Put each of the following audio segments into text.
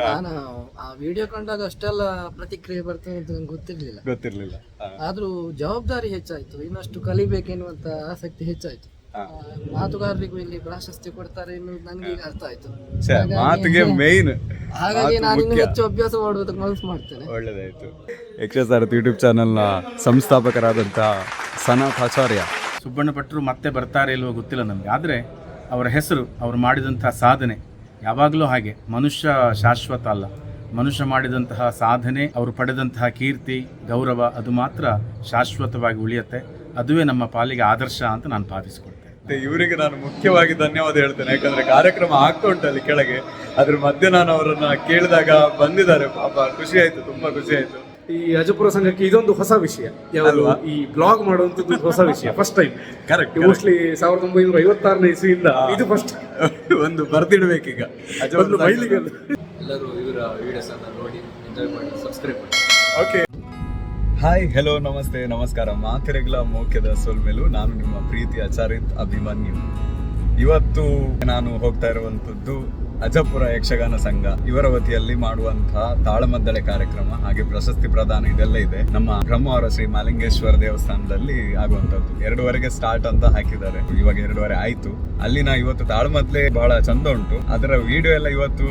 ನಾನು ಆ ವಿಡಿಯೋ ಕಂಡಾಗ ಅಷ್ಟೆಲ್ಲ ಪ್ರತಿಕ್ರಿಯೆ ಬರ್ತದೆ ಅಂತ ನಂಗೆ ಗೊತ್ತಿರ್ಲಿಲ್ಲ. ಗೊತ್ತಿರ್ಲಿಲ್ಲ. ಆದ್ರೂ ಜವಾಬ್ದಾರಿ ಹೆಚ್ಚಾಯ್ತು. ಇನ್ನಷ್ಟು ಕಲಿಬೇಕೆನ್ನುವಂತ ಆಸಕ್ತಿ ಹೆಚ್ಚಾಯ್ತು. ಆ, ಮಾತುಗಾರರಿಗೂ ಇಲ್ಲಿ ಪ್ರಾಶಸ್ತ್ಯ ಕೊಡ್ತಾರೆ ಎನ್ನುವುದು ನನಗೆ ಈಗ ಅರ್ಥ ಆಯ್ತು. ಮಾತುಗೆ ಮೇನ್ ಹಾಗಾಗಿ ನಾನು ಇನ್ನು ಹೆಚ್ಚು ಅಭ್ಯಾಸ ಮಾಡುವುದಕ್ಕೆ ಮನಸ್ಸು ಮಾಡ್ತೇನೆ. ಒಳ್ಳೇದಾಯ್ತು. ಯಕ್ಷಸಾರಥಿ ಯೂಟ್ಯೂಬ್ ಚಾನೆಲ್ನ ಸಂಸ್ಥಾಪಕರಾದಂಥ ಸನಾಥ್ ಆಚಾರ್ಯ. ಸುಬ್ಬಣ್ಣ ಭಟ್ರು ಮತ್ತೆ ಬರ್ತಾರೆ ಇಲ್ವೋ ಗೊತ್ತಿಲ್ಲ ನಮಗೆ ಆದರೆ ಅವರ ಹೆಸರು ಅವರು ಮಾಡಿದಂತಹ ಸಾಧನೆ ಯಾವಾಗಲೂ ಹಾಗೆ. ಮನುಷ್ಯ ಶಾಶ್ವತ ಅಲ್ಲ. ಮನುಷ್ಯ ಮಾಡಿದಂತಹ ಸಾಧನೆ ಅವರು ಪಡೆದಂತಹ ಕೀರ್ತಿ ಗೌರವ ಅದು ಮಾತ್ರ ಶಾಶ್ವತವಾಗಿ ಉಳಿಯುತ್ತೆ. ಅದುವೇ ನಮ್ಮ ಪಾಲಿಗೆ ಆದರ್ಶ ಅಂತ ನಾನು ಭಾವಿಸ್ಕೊಳ್ತೇನೆ. ಇವರಿಗೆ ನಾನು ಮುಖ್ಯವಾಗಿ ಧನ್ಯವಾದ ಹೇಳ್ತೇನೆ. ಯಾಕಂದ್ರೆ ಕಾರ್ಯಕ್ರಮ ಆಗ್ತಾ ಉಂಟು ಅಲ್ಲಿ ಕೆಳಗೆ. ಅದ್ರ ಮಧ್ಯೆ ನಾನು ಅವರನ್ನ ಕೇಳಿದಾಗ ಬಂದಿದ್ದಾರೆ. ಪಾಪ ಖುಷಿ ಆಯ್ತು ತುಂಬಾ ಖುಷಿ ಆಯ್ತು. ಈ ಅಜಪುರ ಸಂಘಕ್ಕೆ ಇದೊಂದು ಹೊಸ ವಿಷಯ. ಯಾವುದು? ಈ ಬ್ಲಾಗ್ ಮಾಡುವಂತದ್ದು ಹೊಸ ವಿಷಯ. ಫಸ್ಟ್ ಟೈಮ್ ಕರೆಕ್ಟ್ ಮೋಸ್ಟ್ಲಿ ಸಾವಿರದ ಒಂಬೈನೂರ ಐವತ್ತಾರನೇ ಇಸ್ವಿಯಿಂದ ಇದು ಫಸ್ಟ್ ಒಂದು ಬರ್ದಿಡ್ಬೇಕೀಗ. ಒಂದು ಮೈಲಿಗೆ ಎಲ್ಲರೂ ಇವರ ವಿಡಿಯೋಸ್ ಅನ್ನ ನೋಡಿ ಎಂಜಾಯ್ ಮಾಡಿ ಸಬ್ಸ್ಕ್ರೈಬ್ ಮಾಡಿ. ಓಕೆ ಹಾಯ್ ಹೆಲೋ ನಮಸ್ತೆ ನಮಸ್ಕಾರ. ಮಾತಿರೆಗ್ಲ ಮೋಕ್ಯದ ಸೋಲ್ಮೇಲು. ನಾನು ನಿಮ್ಮ ಪ್ರೀತಿ ಆಚಾರಿತ್ ಅಭಿಮನ್ಯು. ಇವತ್ತು ನಾನು ಹೋಗ್ತಾ ಇರುವಂತದ್ದು ಅಜಪುರ ಯಕ್ಷಗಾನ ಸಂಘ ಇವರ ವತಿಯಲ್ಲಿ ಮಾಡುವಂತಹ ತಾಳಮದ್ದಳೆ ಕಾರ್ಯಕ್ರಮ ಹಾಗೆ ಪ್ರಶಸ್ತಿ ಪ್ರದಾನ ಇದೆಲ್ಲ ಇದೆ. ನಮ್ಮ ಬ್ರಹ್ಮಾವರ ಶ್ರೀ ಮಾಲಿಂಗೇಶ್ವರ ದೇವಸ್ಥಾನದಲ್ಲಿ ಆಗುವಂತದ್ದು ಎರಡುವರೆಗೆ ಸ್ಟಾರ್ಟ್ ಅಂತ ಹಾಕಿದ್ದಾರೆ. ಇವಾಗ ಎರಡುವರೆ ಆಯ್ತು. ಅಲ್ಲಿನ ಇವತ್ತು ತಾಳಮದ್ಲೆ ಬಹಳ ಚಂದ ಉಂಟು. ಅದರ ವಿಡಿಯೋ ಎಲ್ಲ ಇವತ್ತು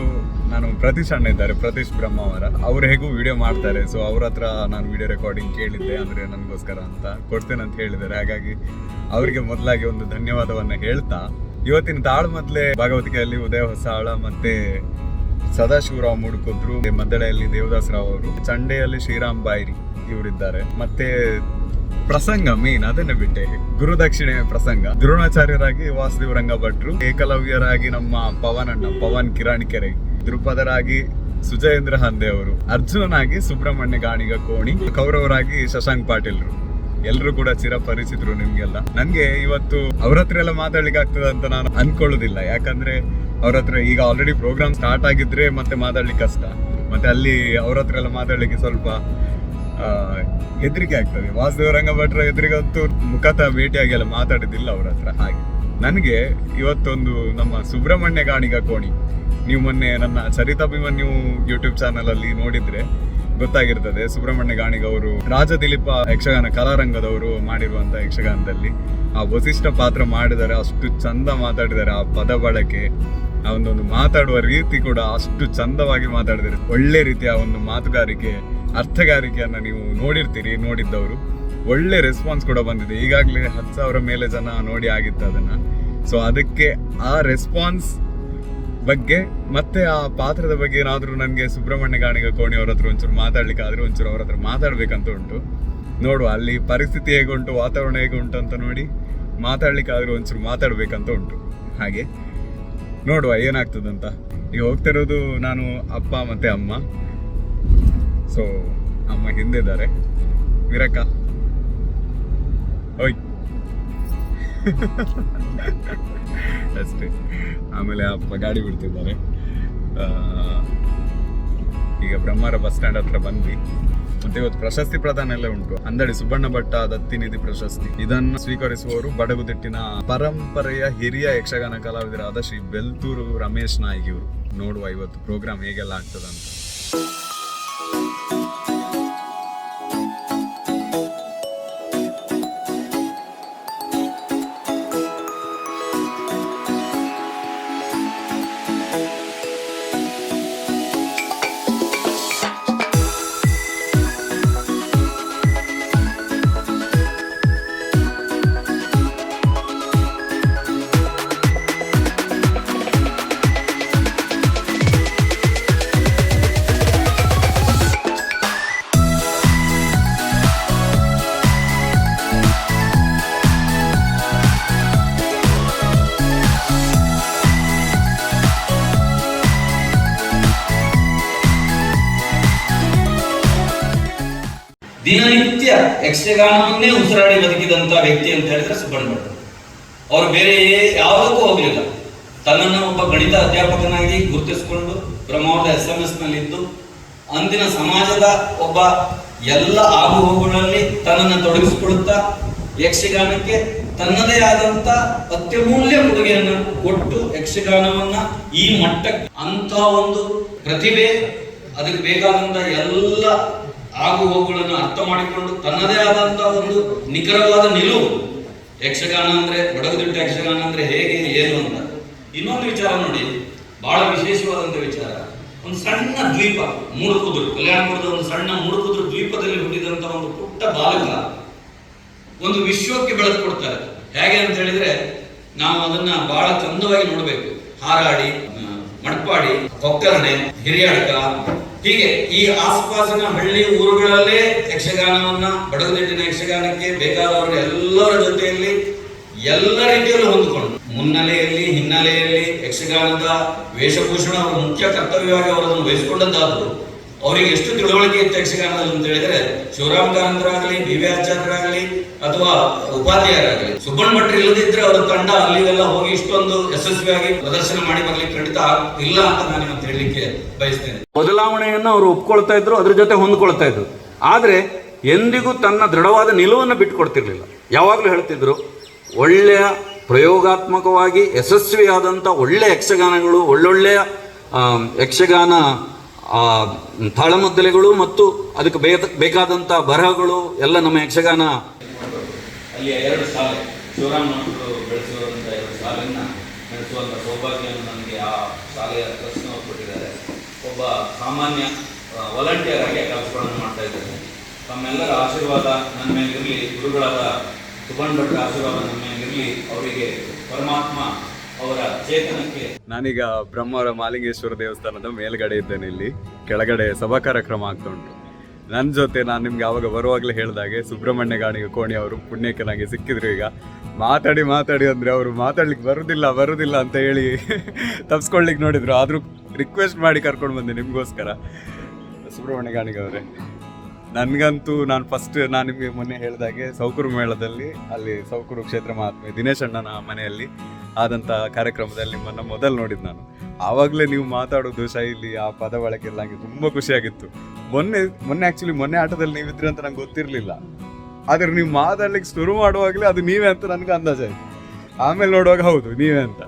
ನಾನು ಪ್ರತೀಶ್ ಅಣ್ಣ ಇದ್ದಾರೆ, ಪ್ರತೀಶ್ ಬ್ರಹ್ಮಾವರ. ಅವ್ರು ಹೇಗೂ ವಿಡಿಯೋ ಮಾಡ್ತಾರೆ. ಸೊ ಅವ್ರ ಹತ್ರ ನಾನು ವಿಡಿಯೋ ರೆಕಾರ್ಡಿಂಗ್ ಕೇಳಿದ್ದೆ ಅಂದ್ರೆ ನನಗೋಸ್ಕರ ಅಂತ ಕೊಡ್ತೇನೆ ಅಂತ ಹೇಳಿದ್ದಾರೆ. ಹಾಗಾಗಿ ಅವರಿಗೆ ಮೊದಲಾಗಿ ಒಂದು ಧನ್ಯವಾದವನ್ನ ಹೇಳ್ತಾ ಇವತ್ತಿನ ತಾಳ್ಮದ್ಲೆ ಭಾಗವತಿಕೆಯಲ್ಲಿ ಉದಯ ಹೊಸಾಳ ಮತ್ತೆ ಸದಾಶಿವರಾವ್ ಮುಡುಕುದ್ರು ಮದ್ದಳೆಯಲ್ಲಿ ದೇವದಾಸರಾವ್ ಅವರು, ಚಂಡೆಯಲ್ಲಿ ಶ್ರೀರಾಮ್ ಬಾಯಿರಿ ಇವರಿದ್ದಾರೆ. ಮತ್ತೆ ಪ್ರಸಂಗ ಮೇನ್ ಅದನ್ನ ಬಿಟ್ಟೆ. ಗುರುದಕ್ಷಿಣೆ ಪ್ರಸಂಗ. ದ್ರೋಣಾಚಾರ್ಯರಾಗಿ ವಾಸುದೇವ ರಂಗ ಭಟ್ರು ಏಕಲವ್ಯರಾಗಿ ನಮ್ಮ ಪವನ್ ಅಣ್ಣ ಪವನ್ ಕಿರಾಣಿಕೆರೆ ದೃಪದರಾಗಿ ಸುಜಯೇಂದ್ರ ಹಂದೆ ಅವರು, ಅರ್ಜುನನಾಗಿ ಸುಬ್ರಹ್ಮಣ್ಯ ಗಾಣಿಗ ಕೋಣಿ, ಕೌರವರಾಗಿ ಶಶಾಂಕ್ ಪಾಟೀಲ್ರು. ಎಲ್ಲರೂ ಕೂಡ ಚಿರಪರಿಚಿತರು ನಿಮ್ಗೆಲ್ಲ. ನನ್ಗೆ ಇವತ್ತು ಅವ್ರ ಹತ್ರ ಎಲ್ಲ ಮಾತಾಡ್ಲಿಕ್ಕೆ ಆಗ್ತದೆ ಅಂತ ನಾನು ಅನ್ಕೊಳ್ಳೋದಿಲ್ಲ. ಯಾಕಂದ್ರೆ ಅವ್ರ ಹತ್ರ ಈಗ ಆಲ್ರೆಡಿ ಪ್ರೋಗ್ರಾಮ್ ಸ್ಟಾರ್ಟ್ ಆಗಿದ್ರೆ ಮತ್ತೆ ಮಾತಾಡ್ಲಿಕ್ಕೆ ಕಷ್ಟ. ಮತ್ತೆ ಅಲ್ಲಿ ಅವ್ರ ಹತ್ರ ಎಲ್ಲ ಮಾತಾಡ್ಲಿಕ್ಕೆ ಸ್ವಲ್ಪ ಹೆದರಿಕೆ ಆಗ್ತದೆ. ವಾಸುದೇವ ರಂಗ ಭಟ್ರ ಎದುರಿಗಂತೂ ಮುಖತಃ ಭೇಟಿಯಾಗಿ ಎಲ್ಲ ಮಾತಾಡಿದಿಲ್ಲ ಅವ್ರ ಹತ್ರ. ಹಾಗೆ. ನನಗೆ ಇವತ್ತೊಂದು ನಮ್ಮ ಸುಬ್ರಹ್ಮಣ್ಯ ಗಾಣಿಗ ಕೋಣಿ. ನೀವು ಮೊನ್ನೆ ನನ್ನ ಚರಿತಾಭಿಮನ್ಯು ಯೂಟ್ಯೂಬ್ ಚಾನಲ್ ಅಲ್ಲಿ ನೋಡಿದ್ರೆ ಗೊತ್ತಾಗಿರ್ತದೆ. ಸುಬ್ರಹ್ಮಣ್ಯ ಗಾಣಿಗ ಅವರು ರಾಜ ದಿಲೀಪ ಯಕ್ಷಗಾನ ಕಲಾರಂಗದವರು ಮಾಡಿರುವಂತ ಯಕ್ಷಗಾನದಲ್ಲಿ ಆ ವಸಿಷ್ಠ ಪಾತ್ರ ಮಾಡಿದರೆ ಅಷ್ಟು ಚಂದ ಮಾತಾಡಿದ್ದಾರೆ. ಆ ಪದ ಬಳಕೆ, ಆ ಒಂದೊಂದು ಮಾತಾಡುವ ರೀತಿ ಕೂಡ ಅಷ್ಟು ಚಂದವಾಗಿ ಮಾತಾಡಿದ್ದಾರೆ. ಒಳ್ಳೆ ರೀತಿಯ ಒಂದು ಮಾತುಗಾರಿಕೆ, ಅರ್ಥಗಾರಿಕೆಯನ್ನ ನೀವು ನೋಡಿರ್ತೀರಿ, ನೋಡಿದ್ದವರು. ಒಳ್ಳೆ ರೆಸ್ಪಾನ್ಸ್ ಕೂಡ ಬಂದಿದೆ. ಈಗಾಗಲೇ ಹತ್ತು ಸಾವಿರ ಮೇಲೆ ಜನ ನೋಡಿ ಆಗಿತ್ತು ಅದನ್ನ. ಸೊ ಅದಕ್ಕೆ ಆ ರೆಸ್ಪಾನ್ಸ್ ಬಗ್ಗೆ, ಮತ್ತೆ ಆ ಪಾತ್ರದ ಬಗ್ಗೆ ಏನಾದರೂ ನನಗೆ ಸುಬ್ರಹ್ಮಣ್ಯ ಗಾಣಿಗ ಕೋಣಿ ಅವ್ರ ಹತ್ರ ಒಂಚೂರು ಮಾತಾಡ್ಲಿಕ್ಕೆ ಆದ್ರೆ ಒಂಚೂರು ಅವ್ರ ಹತ್ರ ಮಾತಾಡ್ಬೇಕಂತ ಉಂಟು. ನೋಡುವ, ಅಲ್ಲಿ ಪರಿಸ್ಥಿತಿ ಹೇಗುಂಟು, ವಾತಾವರಣ ಹೇಗುಂಟು ಅಂತ ನೋಡಿ ಮಾತಾಡ್ಲಿಕ್ಕೆ ಆದ್ರೆ ಒಂಚೂರು ಮಾತಾಡ್ಬೇಕಂತ ಉಂಟು. ಹಾಗೆ ನೋಡುವ, ಏನಾಗ್ತದಂತ. ಈಗ ಹೋಗ್ತಿರೋದು ನಾನು ಅಪ್ಪ ಮತ್ತೆ ಅಮ್ಮ. ಸೊ ಅಮ್ಮ ಹಿಂದೆ ಇದ್ದಾರೆ ವೀರಕ್ಕ. ಓಯ್. ಅಷ್ಟೇ. ಆಮೇಲೆ ಅಪ್ಪ ಗಾಡಿ ಬಿಡ್ತಿದ್ದಾರೆ. ಈಗ ಬ್ರಹ್ಮಾರ ಬಸ್ ಸ್ಟ್ಯಾಂಡ್ ಹತ್ರ ಬಂದ್ವಿ. ಮತ್ತೆ ಇವತ್ತು ಪ್ರಶಸ್ತಿ ಪ್ರದಾನ ಎಲ್ಲ ಉಂಟು. ಅಂದಡಿ ಸುಬ್ಬಣ್ಣ ಭಟ್ಟ ದತ್ತಿ ನಿಧಿ ಪ್ರಶಸ್ತಿ. ಇದನ್ನು ಸ್ವೀಕರಿಸುವವರು ಬಡಗುದಿಟ್ಟಿನ ಪರಂಪರೆಯ ಹಿರಿಯ ಯಕ್ಷಗಾನ ಕಲಾವಿದರಾದ ಶ್ರೀ ಬೆಲ್ತೂರು ರಮೇಶ್ ನಾಯ್ಗಿ ಇವರು ನೋಡುವ ಇವತ್ತು ಪ್ರೋಗ್ರಾಮ್ ಹೇಗೆಲ್ಲ ಆಗ್ತದಂತ. ದಿನನಿತ್ಯ ಯಕ್ಷಗಾನವನ್ನೇ ಉಸಿರಾಡಿ ಬದುಕಿದಂತ ವ್ಯಕ್ತಿ ಅಂತ ಹೇಳಿದ್ರೆ ಭಟ್ರು ಅವರು ಬೇರೆ ಯಾವುದಕ್ಕೂ ಹೋಗಲಿಲ್ಲ. ತನ್ನನ್ನು ಒಬ್ಬ ಗಣಿತ ಅಧ್ಯಾಪಕನಾಗಿ ಗುರುತಿಸಿಕೊಂಡು ಬ್ರಹ್ಮಾವರದ ಎಸ್ ಎಂ ಎಸ್ ನಲ್ಲಿದ್ದು ಅಂದಿನ ಸಮಾಜದ ಒಬ್ಬ ಎಲ್ಲ ಆಗುಹೋಗುಗಳಲ್ಲಿ ತನ್ನನ್ನು ತೊಡಗಿಸಿಕೊಳ್ಳುತ್ತಾ ಯಕ್ಷಗಾನಕ್ಕೆ ತನ್ನದೇ ಆದಂತ ಅತ್ಯಮೂಲ್ಯ ಕೊಡುಗೆಯನ್ನು ಕೊಟ್ಟು ಯಕ್ಷಗಾನವನ್ನ ಈ ಮಟ್ಟಕ್ಕೆ ಅಂತ ಒಂದು ಪ್ರತಿಭೆ, ಅದಕ್ಕೆ ಬೇಕಾದಂತ ಎಲ್ಲ ಆಗು ಹೋಗುಗಳನ್ನು ಅರ್ಥ ಮಾಡಿಕೊಂಡು ತನ್ನದೇ ಆದಂತ ಒಂದು ನಿಖರವಾದ ನಿಲುವು. ಯಕ್ಷಗಾನ ಅಂದ್ರೆ ಬಡಗದಿಟ್ಟ ಯಕ್ಷಗಾನ ಅಂದ್ರೆ ಹೇಗೆ, ಏನು ಅಂತ. ಇನ್ನೊಂದು ವಿಚಾರ ನೋಡಿ. ಬಹಳ ವಿಶೇಷವಾದಂತ ವಿಚಾರ. ಒಂದು ಸಣ್ಣ ದ್ವೀಪ, ಮೂಡುಕುದುರು. ಕಲ್ಯಾಣಪುರದ ಒಂದು ಸಣ್ಣ ಮೂಡುಕುದುರು ದ್ವೀಪದಲ್ಲಿ ಹುಟ್ಟಿದಂತ ಒಂದು ಪುಟ್ಟ ಬಾಲಕ ಒಂದು ವಿಶ್ವಕ್ಕೆ ಬೆಳೆದು ಕೊಡ್ತಾರೆ. ಹೇಗೆ ಅಂತ ಹೇಳಿದ್ರೆ, ನಾವು ಅದನ್ನ ಬಹಳ ಚಂದವಾಗಿ ನೋಡಬೇಕು. ಹಾರಾಡಿ ಆ, ಮಡ್ಪಾಡಿ ಕೊಕ್ಕರಣೆ ಹಿರಿಯಡ್ಕ. ಹೀಗೆ ಈ ಆಸ್ಪಾಸಿನ ಹಳ್ಳಿ ಊರುಗಳಲ್ಲೇ ಯಕ್ಷಗಾನವನ್ನ ಬಡಗದಿಟ್ಟಿನ ಯಕ್ಷಗಾನಕ್ಕೆ ಬೇಕಾದವರು ಎಲ್ಲರ ಜೊತೆಯಲ್ಲಿ ಎಲ್ಲ ರೀತಿಯಲ್ಲೂ ಹೊಂದಿಕೊಂಡು ಮುನ್ನೆಲೆಯಲ್ಲಿ ಹಿನ್ನೆಲೆಯಲ್ಲಿ ಯಕ್ಷಗಾನದ ವೇಷಭೂಷಣ ಅವರ ಮುಖ್ಯ ಕರ್ತವ್ಯವಾಗಿ ಅವರನ್ನು ವಹಿಸಿಕೊಂಡದ್ದಾದ್ರು ಅವರಿಗೆ ಎಷ್ಟು ತಿಳುವಳಿಕೆ ಇತ್ತು ಯಕ್ಷಗಾನದಲ್ಲಿ ಅಂತ ಹೇಳಿದ್ರೆ, ಶಿವರಾಮ್ ಕಾರಂತರಾಗಲಿ ಬಿ ವಿ ಆಚಾರ್ಯರಾಗಲಿ ಅಥವಾ ಉಪಾಧ್ಯಾಯರಾಗಲಿ, ಸುಬ್ಬಣ್ಣ ಭಟ್ರು ಇಲ್ಲದಿದ್ರೆ ಅವರ ತಂಡ ಅಲ್ಲಿಗೆಲ್ಲ ಹೋಗಿ ಇಷ್ಟೊಂದು ಯಶಸ್ವಿಯಾಗಿ ಪ್ರದರ್ಶನ ಮಾಡಿ ಬರ್ಲಿಕ್ಕೆ ಖಂಡಿತ ಇಲ್ಲ ಅಂತ ನಾನು ಇವತ್ತು ಹೇಳಲಿಕ್ಕೆ ಬಯಸ್ತೇನೆ. ಬದಲಾವಣೆಯನ್ನು ಅವರು ಒಪ್ಕೊಳ್ತಾ ಇದ್ರು, ಅದ್ರ ಜೊತೆ ಹೊಂದ್ಕೊಳ್ತಾ ಇದ್ರು. ಆದರೆ ಎಂದಿಗೂ ತನ್ನ ದೃಢವಾದ ನಿಲುವನ್ನು ಬಿಟ್ಟುಕೊಡ್ತಿರ್ಲಿಲ್ಲ ಯಾವಾಗಲೂ ಹೇಳ್ತಿದ್ರು, ಒಳ್ಳೆಯ ಪ್ರಯೋಗಾತ್ಮಕವಾಗಿ ಯಶಸ್ವಿಯಾದಂಥ ಒಳ್ಳೆಯ ಯಕ್ಷಗಾನಗಳು, ಒಳ್ಳೊಳ್ಳೆಯ ಯಕ್ಷಗಾನ ಆ, ತಾಳಮದ್ದಲೆಗಳು ಮತ್ತು ಅದಕ್ಕೆ ಬೇಕಾದಂಥ ಬರಹಗಳು ಎಲ್ಲ ನಮ್ಮ ಯಕ್ಷಗಾನ ಅಲ್ಲಿಯ ಎರಡು ಶಾಲೆ ಶಿವರಾಮ್ ಮಕ್ಕಳು ಬೆಳೆಸಿರುವಂತಹ ಎರಡು ಶಾಲೆಯನ್ನ ನಡೆಸುವಂತ ಸೌಭಾಗ್ಯವನ್ನು ನನಗೆ ಆ ಶಾಲೆಯ ಟ್ರಸ್ಟ್ನವರು ಕೊಟ್ಟಿದ್ದಾರೆ. ಒಬ್ಬ ಸಾಮಾನ್ಯ ವಾಲಂಟಿಯರ್ ಆಗಿ ಕೆಲಸಗಳನ್ನು ಮಾಡ್ತಾ ಇದ್ದಾರೆ. ತಮ್ಮೆಲ್ಲರ ಆಶೀರ್ವಾದ ನನ್ನ ಮೇಲೆ ಇರಲಿ ಗುರುಗಳಾದ ಸುಬಣ್ ಭಟ್ರ ಆಶೀರ್ವಾದ ನನ್ನ ಮೇಲೆ ಇರಲಿ ಅವರಿಗೆ ಪರಮಾತ್ಮ ಅವರ ಚೇತನಕ್ಕೆ. ನಾನೀಗ ಬ್ರಹ್ಮವರ ಮಾಲಿಂಗೇಶ್ವರ ದೇವಸ್ಥಾನದ ಮೇಲ್ಗಡೆ ಇದ್ದೇನೆ ಇಲ್ಲಿ. ಕೆಳಗಡೆ ಸಭಾ ಕಾರ್ಯಕ್ರಮ ಆಗ್ತಾ ಉಂಟು. ನನ್ನ ಜೊತೆ ನಾನು ನಿಮ್ಗೆ ಆವಾಗ ಬರುವಾಗಲೇ ಹೇಳಿದಾಗೆ ಸುಬ್ರಹ್ಮಣ್ಯ ಗಾಣಿಗ ಕೋಣಿ ಅವರು ಪುಣ್ಯಕ್ಕೆ ನನಗೆ ಸಿಕ್ಕಿದ್ರು ಈಗ. ಮಾತಾಡಿ ಮಾತಾಡಿ ಅಂದರೆ ಅವರು ಮಾತಾಡ್ಲಿಕ್ಕೆ ಬರುದಿಲ್ಲ ಬರುದಿಲ್ಲ ಅಂತ ಹೇಳಿ ತಪ್ಸ್ಕೊಳ್ಲಿಕ್ಕೆ ನೋಡಿದ್ರು. ಆದರೂ ರಿಕ್ವೆಸ್ಟ್ ಮಾಡಿ ಕರ್ಕೊಂಡು ಬಂದೆ ನಿಮಗೋಸ್ಕರ. ಸುಬ್ರಹ್ಮಣ್ಯ ಗಾಣಿಗ ಅವರೇ. ನನಗಂತೂ ನಾನು ಫಸ್ಟ್ ನಾನು ನಿಮಗೆ ಮೊನ್ನೆ ಹೇಳಿದಾಗೆ ಸೌಕುರು ಮೇಳದಲ್ಲಿ ಅಲ್ಲಿ ಸೌಕುರು ಕ್ಷೇತ್ರ ಮಹಾತ್ಮೆ ದಿನೇಶ್ ಅಣ್ಣನ ಮನೆಯಲ್ಲಿ ಆದಂಥ ಕಾರ್ಯಕ್ರಮದಲ್ಲಿ ನಿಮ್ಮನ್ನು ಮೊದಲು ನೋಡಿದ್ದು ನಾನು. ಆವಾಗಲೇ ನೀವು ಮಾತಾಡೋದು ಶೈಲಿ, ಆ ಪದ ಬಳಕೆ ಎಲ್ಲ ನನಗೆ ತುಂಬ ಖುಷಿಯಾಗಿತ್ತು. ಮೊನ್ನೆ ಮೊನ್ನೆ ಆ್ಯಕ್ಚುಲಿ ಮೊನ್ನೆ ಆಟದಲ್ಲಿ ನೀವಿದ್ರಿ ಅಂತ ನಂಗೆ ಗೊತ್ತಿರಲಿಲ್ಲ. ಆದರೆ ನೀವು ಮಾತಾಡ್ಲಿಕ್ಕೆ ಶುರು ಮಾಡುವಾಗಲೇ ಅದು ನೀವೇ ಅಂತ ನನಗೆ ಅಂದಾಜಾಯ್ತು ಆಮೇಲೆ ನೋಡುವಾಗ ಹೌದು, ನೀವೇ ಅಂತ.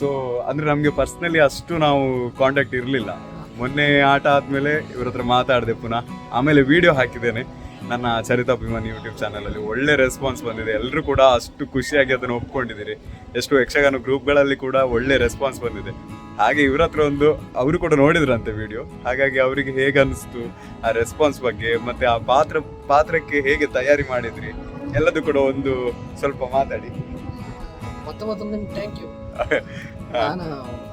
ಸೊ ಅಂದರೆ ನಮಗೆ ಪರ್ಸ್ನಲಿ ಅಷ್ಟು ನಾವು ಕಾಂಟ್ಯಾಕ್ಟ್ ಇರಲಿಲ್ಲ. ಮೊನ್ನೆ ಆಟ ಆದಮೇಲೆ ಇವ್ರ ಹತ್ರ ಮಾತಾಡಿದೆ ಪುನಃ. ಆಮೇಲೆ ವಿಡಿಯೋ ಹಾಕಿದ್ದೇನೆ. ನನ್ನ ಚರಿತಾಭಿಮಾನಿ ಯೂಟ್ಯೂಬ್ ಚಾನಲಲ್ಲಿ ಒಳ್ಳೆ ರೆಸ್ಪಾನ್ಸ್ ಬಂದಿದೆ. ಎಲ್ಲರೂ ಕೂಡ ಅಷ್ಟು ಖುಷಿಯಾಗಿ ಅದನ್ನು ಒಪ್ಕೊಂಡಿದ್ದೀರಿ. ಎಷ್ಟು ಯಕ್ಷಗಾನ ಗ್ರೂಪ್ಗಳಲ್ಲಿ ಕೂಡ ಒಳ್ಳೆ ರೆಸ್ಪಾನ್ಸ್ ಬಂದಿದೆ. ಹಾಗೆ ಇವ್ರ ಹತ್ರ ಒಂದು ಅವರು ಕೂಡ ನೋಡಿದ್ರಂತೆ ವಿಡಿಯೋ ಹಾಗಾಗಿ ಅವರಿಗೆ ಹೇಗೆ ಅನಿಸ್ತು ಆ ರೆಸ್ಪಾನ್ಸ್ ಬಗ್ಗೆ ಮತ್ತೆ ಆ ಪಾತ್ರ ಪಾತ್ರಕ್ಕೆ ಹೇಗೆ ತಯಾರಿ ಮಾಡಿದ್ರಿ ಎಲ್ಲದೂ ಕೂಡ ಒಂದು ಸ್ವಲ್ಪ ಮಾತಾಡಿ. ಮತ್ತೊಮ್ಮೆ ಥ್ಯಾಂಕ್ ಯು ನಾನು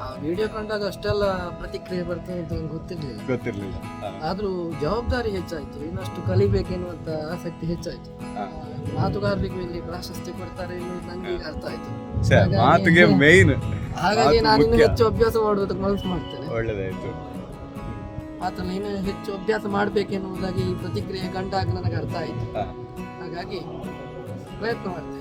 ಆ ವಿಡಿಯೋ ಕಂಡಾಗ ಅಷ್ಟೆಲ್ಲ ಪ್ರತಿಕ್ರಿಯೆ ಬರ್ತದೆ ಅಂತ ನಂಗೆ ಗೊತ್ತಿರಲಿಲ್ಲ. ಗೊತ್ತಿರಲಿಲ್ಲ. ಆದ್ರೂ ಜವಾಬ್ದಾರಿ ಹೆಚ್ಚಾಯ್ತು. ಇನ್ನಷ್ಟು ಕಲಿಬೇಕೆನ್ನುವಂತ ಆಸಕ್ತಿ ಹೆಚ್ಚಾಯ್ತು. ಮಾತುಗಾರರಿಗೂ ಇಲ್ಲಿ ಪ್ರಾಶಸ್ತ್ಯ ಕೊಡ್ತಾರೆ ಎನ್ನುವುದು ನಂಗೆ ಈಗ ಅರ್ಥ ಆಯ್ತು. ಮಾತಿಗೆ ಮೇಯ್ನ್ ಹಾಗಾಗಿ ನಾನು ಇನ್ನು. ಹೆಚ್ಚು ಅಭ್ಯಾಸ ಮಾಡುವುದಕ್ಕೆ ಮನಸ್ಸು ಮಾಡ್ತೇನೆ. ಒಳ್ಳೆದಾಯ್ತು. ಮಾತನ್ನ ಇನ್ನು ಹೆಚ್ಚು ಅಭ್ಯಾಸ ಮಾಡಬೇಕೆನ್ನುವುದಾಗಿ ಈ ಪ್ರತಿಕ್ರಿಯೆ ಕಂಡಾಗ ನನಗೆ ಅರ್ಥ ಆಯ್ತು. ಹಾಗಾಗಿ ಪ್ರಯತ್ನ ಮಾಡ್ತೇನೆ.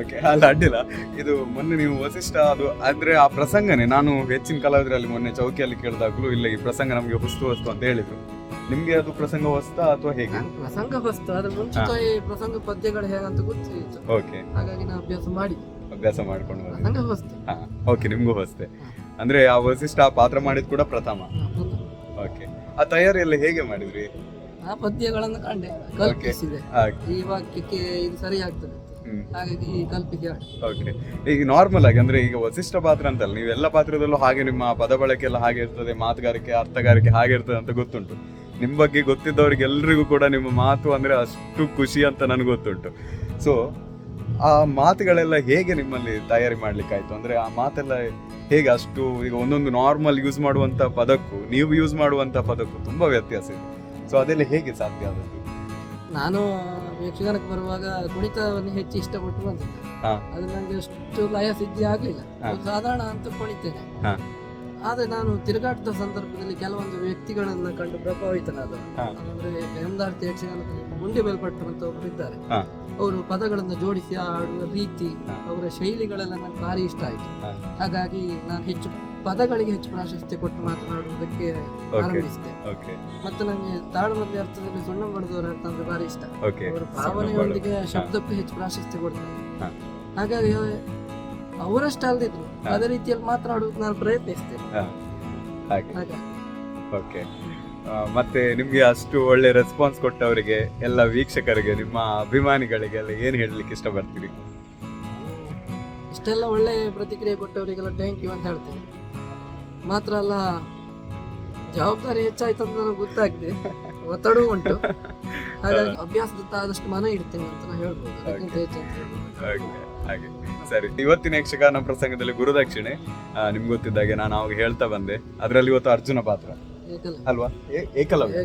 ಓಕೆ ಅಲ್ಲ ಅಡ್ಡಿಲ್ಲ. ಇದು ಮೊನ್ನೆ ನೀವು ವಸಿಷ್ಠ ಅದು ಅಂದ್ರೆ ಆ ಪ್ರಸಂಗನೇ ನಾನು ಹೆಚ್ಚಿನ ಕಲಾವಿದರಲ್ಲಿ ಮೊನ್ನೆ ಚೌಕಿಯಲ್ಲಿ ಕೇಳಿದಾಗಲೂ ಇಲ್ಲ ಈ ಪ್ರಸಂಗ ನಮಗೆ ಹೊಸ್ತು ಹೊಸ್ತು ಅಂತ ಹೇಳಿದ್ರು. ನಿಮ್ಗೆ ಅದು ಪ್ರಸಂಗ ಹೊಸ್ತ ಅಥವಾ ಹೇಗೆ? ಪ್ರಸಂಗ ಹೊಸ್ತು ಅದ್ರ ಮುಂಚಿತ ಈ ಪ್ರಸಂಗ ಪದ್ಯಗಳು ಹೇಗಂತ ಗೊತ್ತಿತ್ತು. ಓಕೆ ಹಾಗಾಗಿ ನಾನು ಅಭ್ಯಾಸ ಮಾಡಿ. ಅಭ್ಯಾಸ ಮಾಡ್ಕೊಂಡು ಹಾ ಓಕೆ ನಿಮ್ಗೂ ಹೊಸ್ತೆ. ಅಂದ್ರೆ ಆ ವಸಿಷ್ಠ ಆ ಪಾತ್ರ ಮಾಡಿದ್ ಕೂಡ ಪ್ರಥಮ? ಓಕೆ ಆ ತಯಾರಿ ಎಲ್ಲ ಹೇಗೆ ಮಾಡಿದ್ರಿ? ಆ ಪದ್ಯಗಳನ್ನು ಕಂಡೆ ಕಲ್ಪಿಸಿದೆ. ಈ ವಾಕ್ಯಕ್ಕೆ ಇದು ಸರಿ ಆಗ್ತದೆ ಹಾಗಾಗಿ ಈ ಓಕೆ ಈಗ ನಾರ್ಮಲ್ ಆಗಿ ಅಂದ್ರೆ ಈಗ ವಸಿಷ್ಠ ಪಾತ್ರ ಅಂತಲ್ಲ ನೀವು ಎಲ್ಲ ಪಾತ್ರದಲ್ಲೂ ಹಾಗೆ ನಿಮ್ಮ ಪದ ಬಳಕೆ ಎಲ್ಲ ಹಾಗೆ ಇರ್ತದೆ ಮಾತುಗಾರಿಕೆ ಅರ್ಥಗಾರಿಕೆ ಹಾಗೆ ಇರ್ತದೆ ಅಂತ ಗೊತ್ತುಂಟು. ನಿಮ್ಮ ಬಗ್ಗೆ ಗೊತ್ತಿದ್ದವರಿಗೆ ಎಲ್ರಿಗೂ ಕೂಡ ನಿಮ್ಮ ಮಾತು ಅಂದ್ರೆ ಅಷ್ಟು ಖುಷಿ ಅಂತ ನನಗೆ ಗೊತ್ತುಂಟು. ಸೊ ಆ ಮಾತುಗಳೆಲ್ಲ ಹೇಗೆ ನಿಮ್ಮಲ್ಲಿ ತಯಾರಿ ಮಾಡ್ಲಿಕ್ಕಾಯ್ತು? ಅಂದ್ರೆ ಆ ಮಾತೆಲ್ಲ ಹೇಗೆ ಅಷ್ಟು ಈಗ ಒಂದೊಂದು ನಾರ್ಮಲ್ ಯೂಸ್ ಮಾಡುವಂತ ಪದಕ್ಕೂ ನೀವು ಯೂಸ್ ಮಾಡುವಂತ ಪದಕ್ಕೂ ತುಂಬಾ ವ್ಯತ್ಯಾಸ ಇದೆ. ಸೊ ಅದೆಲ್ಲ ಹೇಗೆ ಸಾಧ್ಯ ಆದದ್ದು? ನಾನು ಯಕ್ಷಗಾನಕ್ಕೆ ಬರುವಾಗ ಕುಣಿತವನ್ನು ಹೆಚ್ಚು ಇಷ್ಟಪಟ್ಟು ಬಂದಿದ್ದೆ. ಅದು ನನಗೆ ಅಷ್ಟು ಲಯ ಸಿದ್ಧಿ ಆಗಲಿಲ್ಲ. ಸಾಧಾರಣ ಅಂತ ಕುಣಿತೇನೆ. ಆದರೆ ನಾನು ತಿರುಗಾಟದ ಸಂದರ್ಭದಲ್ಲಿ ಕೆಲವೊಂದು ವ್ಯಕ್ತಿಗಳನ್ನ ಕಂಡು ಪ್ರಭಾವಿತನಾದ. ಅಂದ್ರೆ ಹೇಮದಾರ್ತಿ ಯಕ್ಷಗಾನದಲ್ಲಿ ಮುಂದೆ ಬೇಲ್ಪಟ್ಟಂತ ಒಬ್ಬರು ಇದ್ದಾರೆ. ಅವರು ಪದಗಳನ್ನು ಜೋಡಿಸಿ ಆಡುವ ರೀತಿ ಅವರ ಶೈಲಿಗಳೆಲ್ಲ ನನಗೆ ಭಾರಿ ಇಷ್ಟ ಆಯಿತು. ಹಾಗಾಗಿ ನಾನು ಹೆಚ್ಚು ಪದಗಳಿಗೆ ಹೆಚ್ಚು ಪ್ರಾಶಸ್ತ್ಯ ಕೊಟ್ಟು ಮಾತನಾಡುವುದಕ್ಕೆ ಆರಂಭಿಸಿದೆ. ಮತ್ತೆ ನನಗೆ ತಾಳಮದ್ದೆ ಅರ್ಥದಲ್ಲಿ ಸುಣ್ಣ ಮಾಡಿದವರು ಅರ್ಥ ಅಂದ್ರೆ ಭಾರಿ ಇಷ್ಟ. ಓಕೆ ಅವರ ಭಾವನೆಯೊಂದಿಗೆ ಶಬ್ದಕ್ಕೆ ಹೆಚ್ಚು ಪ್ರಾಶಸ್ತ್ಯ ಕೊಡ್ತಾರೆ. ಹಾಗಾಗಿ ಅವರಷ್ಟು ಅಲ್ದಿದ್ರು. ಅದೇ ರೀತಿಯಲ್ಲಿ ಮಾತನಾಡುವುದು ನಾನು ಪ್ರಯತ್ನಿಸ್ತೇನೆ. ಹಾಗೆ. ಓಕೆ ಮತ್ತೆ ನಿಮ್ಗೆ ಅಷ್ಟು ಒಳ್ಳೆ ರೆಸ್ಪಾನ್ಸ್ ಕೊಟ್ಟವರಿಗೆ ಎಲ್ಲ ವೀಕ್ಷಕರಿಗೆ ನಿಮ್ಮ ಅಭಿಮಾನಿಗಳಿಗೆಲ್ಲ ಏನ್ ಹೇಳಲಿಕ್ಕೆ ಇಷ್ಟಪಡ್ತೀರಿ? ಇಷ್ಟೆಲ್ಲ ಒಳ್ಳೆ ಪ್ರತಿಕ್ರಿಯೆ ಕೊಟ್ಟವರಿಗೆಲ್ಲ ಥ್ಯಾಂಕ್ ಯು ಅಂತ ಹೇಳ್ತೇನೆ. ಮಾತ್ರ ಅಲ್ಲ ಜವಾಬ್ದಾರಿ ಹೆಚ್ಚಾಯ್ತು ಅಂತ ನನಗೆ ಗೊತ್ತಾಗ್ತದೆ. ಒತ್ತಡವೂ ಉಂಟು. ಹಾಗಾಗಿ ಅಭ್ಯಾಸದತ್ತ ಆದಷ್ಟು ಮನ ಇಡ್ತೇನೆ ಅಂತ ನಾನು ಹೇಳ್ಬೋದು. ಅದಕ್ಕಿಂತ ಹೆಚ್ಚು ಹಾಗೆ ಸರಿ. ಇವತ್ತಿನ ಯಕ್ಷಗಾನ ಪ್ರಸಂಗದಲ್ಲಿ ಗುರುದಕ್ಷಿಣೆ ನಿಮ್ಗೆ ಗೊತ್ತಿದ್ದಾಗೆ ನಾನು ಅವಾಗ ಹೇಳ್ತಾ ಬಂದೆ. ಅದರಲ್ಲಿ ಇವತ್ತು ಅರ್ಜುನ ಪಾತ್ರ. ಅಲ್ವಾ? ಏಕಲವ್ಯ.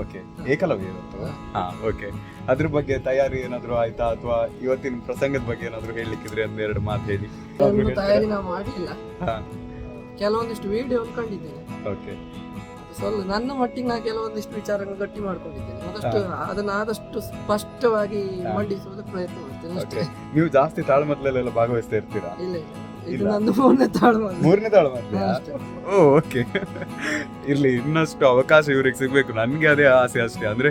ಓಕೆ ಏಕಲವ್ಯ ಇವತ್ತು? ಹಾ. ಓಕೆ ಅದ್ರ ಬಗ್ಗೆ ತಯಾರಿ ಏನಾದ್ರು ಆಯ್ತಾ? ಅಥವಾ ಇವತ್ತಿನ ಪ್ರಸಂಗದ ಬಗ್ಗೆ ಏನಾದ್ರು ಹೇಳಲಿಕ್ಕಿದ್ರೆ ಒಂದೆರಡು ಮಾತು ಹೇಳಿ. ತಯಾರಿ ನಾವು ಮಾಡಿಲ್ಲ. ಹಾ. ಕೆಲವೊಂದಿಷ್ಟು ವಿಡಿಯೋ ಕಂಡಿದ್ದೇನೆ ಓಕೆ ಸ್ವಲ್ಪ ನನ್ನ ಮಟ್ಟಿಗೆ ನಾನು ಕೆಲವೊಂದಿಷ್ಟು ವಿಚಾರಗಳನ್ನು ಗಟ್ಟಿ ಮಾಡ್ಕೊಂಡಿದ್ದೇನೆ. ಆದಷ್ಟು ಅದನ್ನ ಆದಷ್ಟು ಸ್ಪಷ್ಟವಾಗಿ ಮಂಡಿಸುವುದಕ್ಕೆ ಪ್ರಯತ್ನ ಮಾಡ್ತೇನೆ ಅಷ್ಟೇ. ಓಕೆ ನೀವು ಜಾಸ್ತಿ ತಾಳ್ಮದಲ್ಲೆಲ್ಲ ಭಾಗವಹಿಸ್ತಾ ಇರ್ತೀರಾ? ಇಲ್ಲ. ಇದು. ನನ್ನ ಮೂರನೇ ತಾಳ್ಮ ಮೂರನೇ ತಾಳ್ಮದ್ಲೆ ಓ ಓಕೆ ಇರ್ಲಿ ಇನ್ನಷ್ಟು ಅವಕಾಶ ಇವ್ರಿಗೆ ಸಿಗ್ಬೇಕು. ನನ್ಗೆ ಅದೇ ಆಸೆ ಅಷ್ಟೇ. ಅಂದ್ರೆ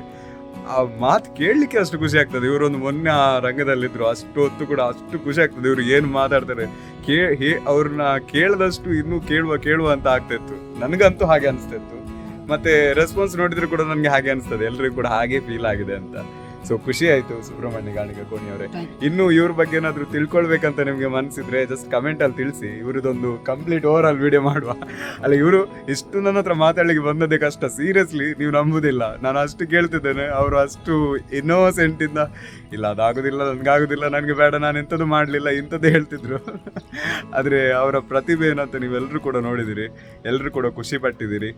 ಆ ಮಾತು ಕೇಳಲಿಕ್ಕೆ ಅಷ್ಟು ಖುಷಿ ಆಗ್ತದೆ. ಇವರೊಂದು ಮೊನ್ನೆ ಆ ರಂಗದಲ್ಲಿದ್ರು. ಅಷ್ಟು ಹೊತ್ತು ಕೂಡ ಅಷ್ಟು ಖುಷಿ ಆಗ್ತದೆ. ಇವರು ಏನು ಮಾತಾಡ್ತಾರೆ. ಕೇ, ಹೇ, ಅವ್ರನ್ನ ಕೇಳದಷ್ಟು ಇನ್ನೂ ಕೇಳುವ ಕೇಳುವ ಅಂತ ಆಗ್ತಾ ಇತ್ತು ನನಗಂತೂ ಹಾಗೆ ಅನಿಸ್ತಾ ಇತ್ತು ಮತ್ತೆ ರೆಸ್ಪಾನ್ಸ್ ನೋಡಿದ್ರೆ ಕೂಡ ನನಗೆ ಹಾಗೆ ಅನಿಸ್ತದೆ. ಎಲ್ಲರಿಗೂ ಕೂಡ ಹಾಗೆ ಫೀಲ್ ಆಗಿದೆ ಅಂತ. ಸೊ ಖುಷಿ ಆಯ್ತು ಸುಬ್ರಹ್ಮಣ್ಯ ಗಾಣಿಗ ಕೋಣಿಯವರೇ. ಅವರೇ ಇನ್ನು ಇವ್ರ ಬಗ್ಗೆ ಏನಾದ್ರು ತಿಳ್ಕೊಳ್ಬೇಕಂತ ನಿಮ್ಗೆ ಮನ್ಸಿದ್ರೆ ಜಸ್ಟ್ ಕಮೆಂಟ್ ಅಲ್ಲಿ ತಿಳಿಸಿ. ಇವ್ರದೊಂದು ಕಂಪ್ಲೀಟ್ ಓವರ್ ಆಲ್ ವಿಡಿಯೋ ಮಾಡುವ. ಅಲ್ಲ ಇವರು ಇಷ್ಟು ನನ್ನ ಹತ್ರ ಮಾತಾಡ್ಲಿಕ್ಕೆ ಬಂದದ್ದೇ ಕಷ್ಟ. ಸೀರಿಯಸ್ಲಿ ನೀವು ನಂಬುದಿಲ್ಲ. ನಾನು ಅಷ್ಟು ಕೇಳ್ತಿದ್ದೇನೆ. ಅವರು ಅಷ್ಟು ಇನ್ನೋಸೆಂಟ್ ಇಂದ ಇಲ್ಲ ಅದಾಗುದಿಲ್ಲ ನನ್ಗಾಗುದಿಲ್ಲ ನನಗೆ ಬೇಡ ನಾನು ಎಂಥದ್ದು ಮಾಡಲಿಲ್ಲ ಇಂಥದ್ದು ಹೇಳ್ತಿದ್ರು. ಆದರೆ ಅವರ ಪ್ರತಿಭೆ ಏನಂತ ನೀವೆಲ್ಲರೂ ಕೂಡ ನೋಡಿದಿರಿ. ಎಲ್ಲರೂ ಕೂಡ ಖುಷಿ ಪಟ್ಟಿದ್ದೀರಿ.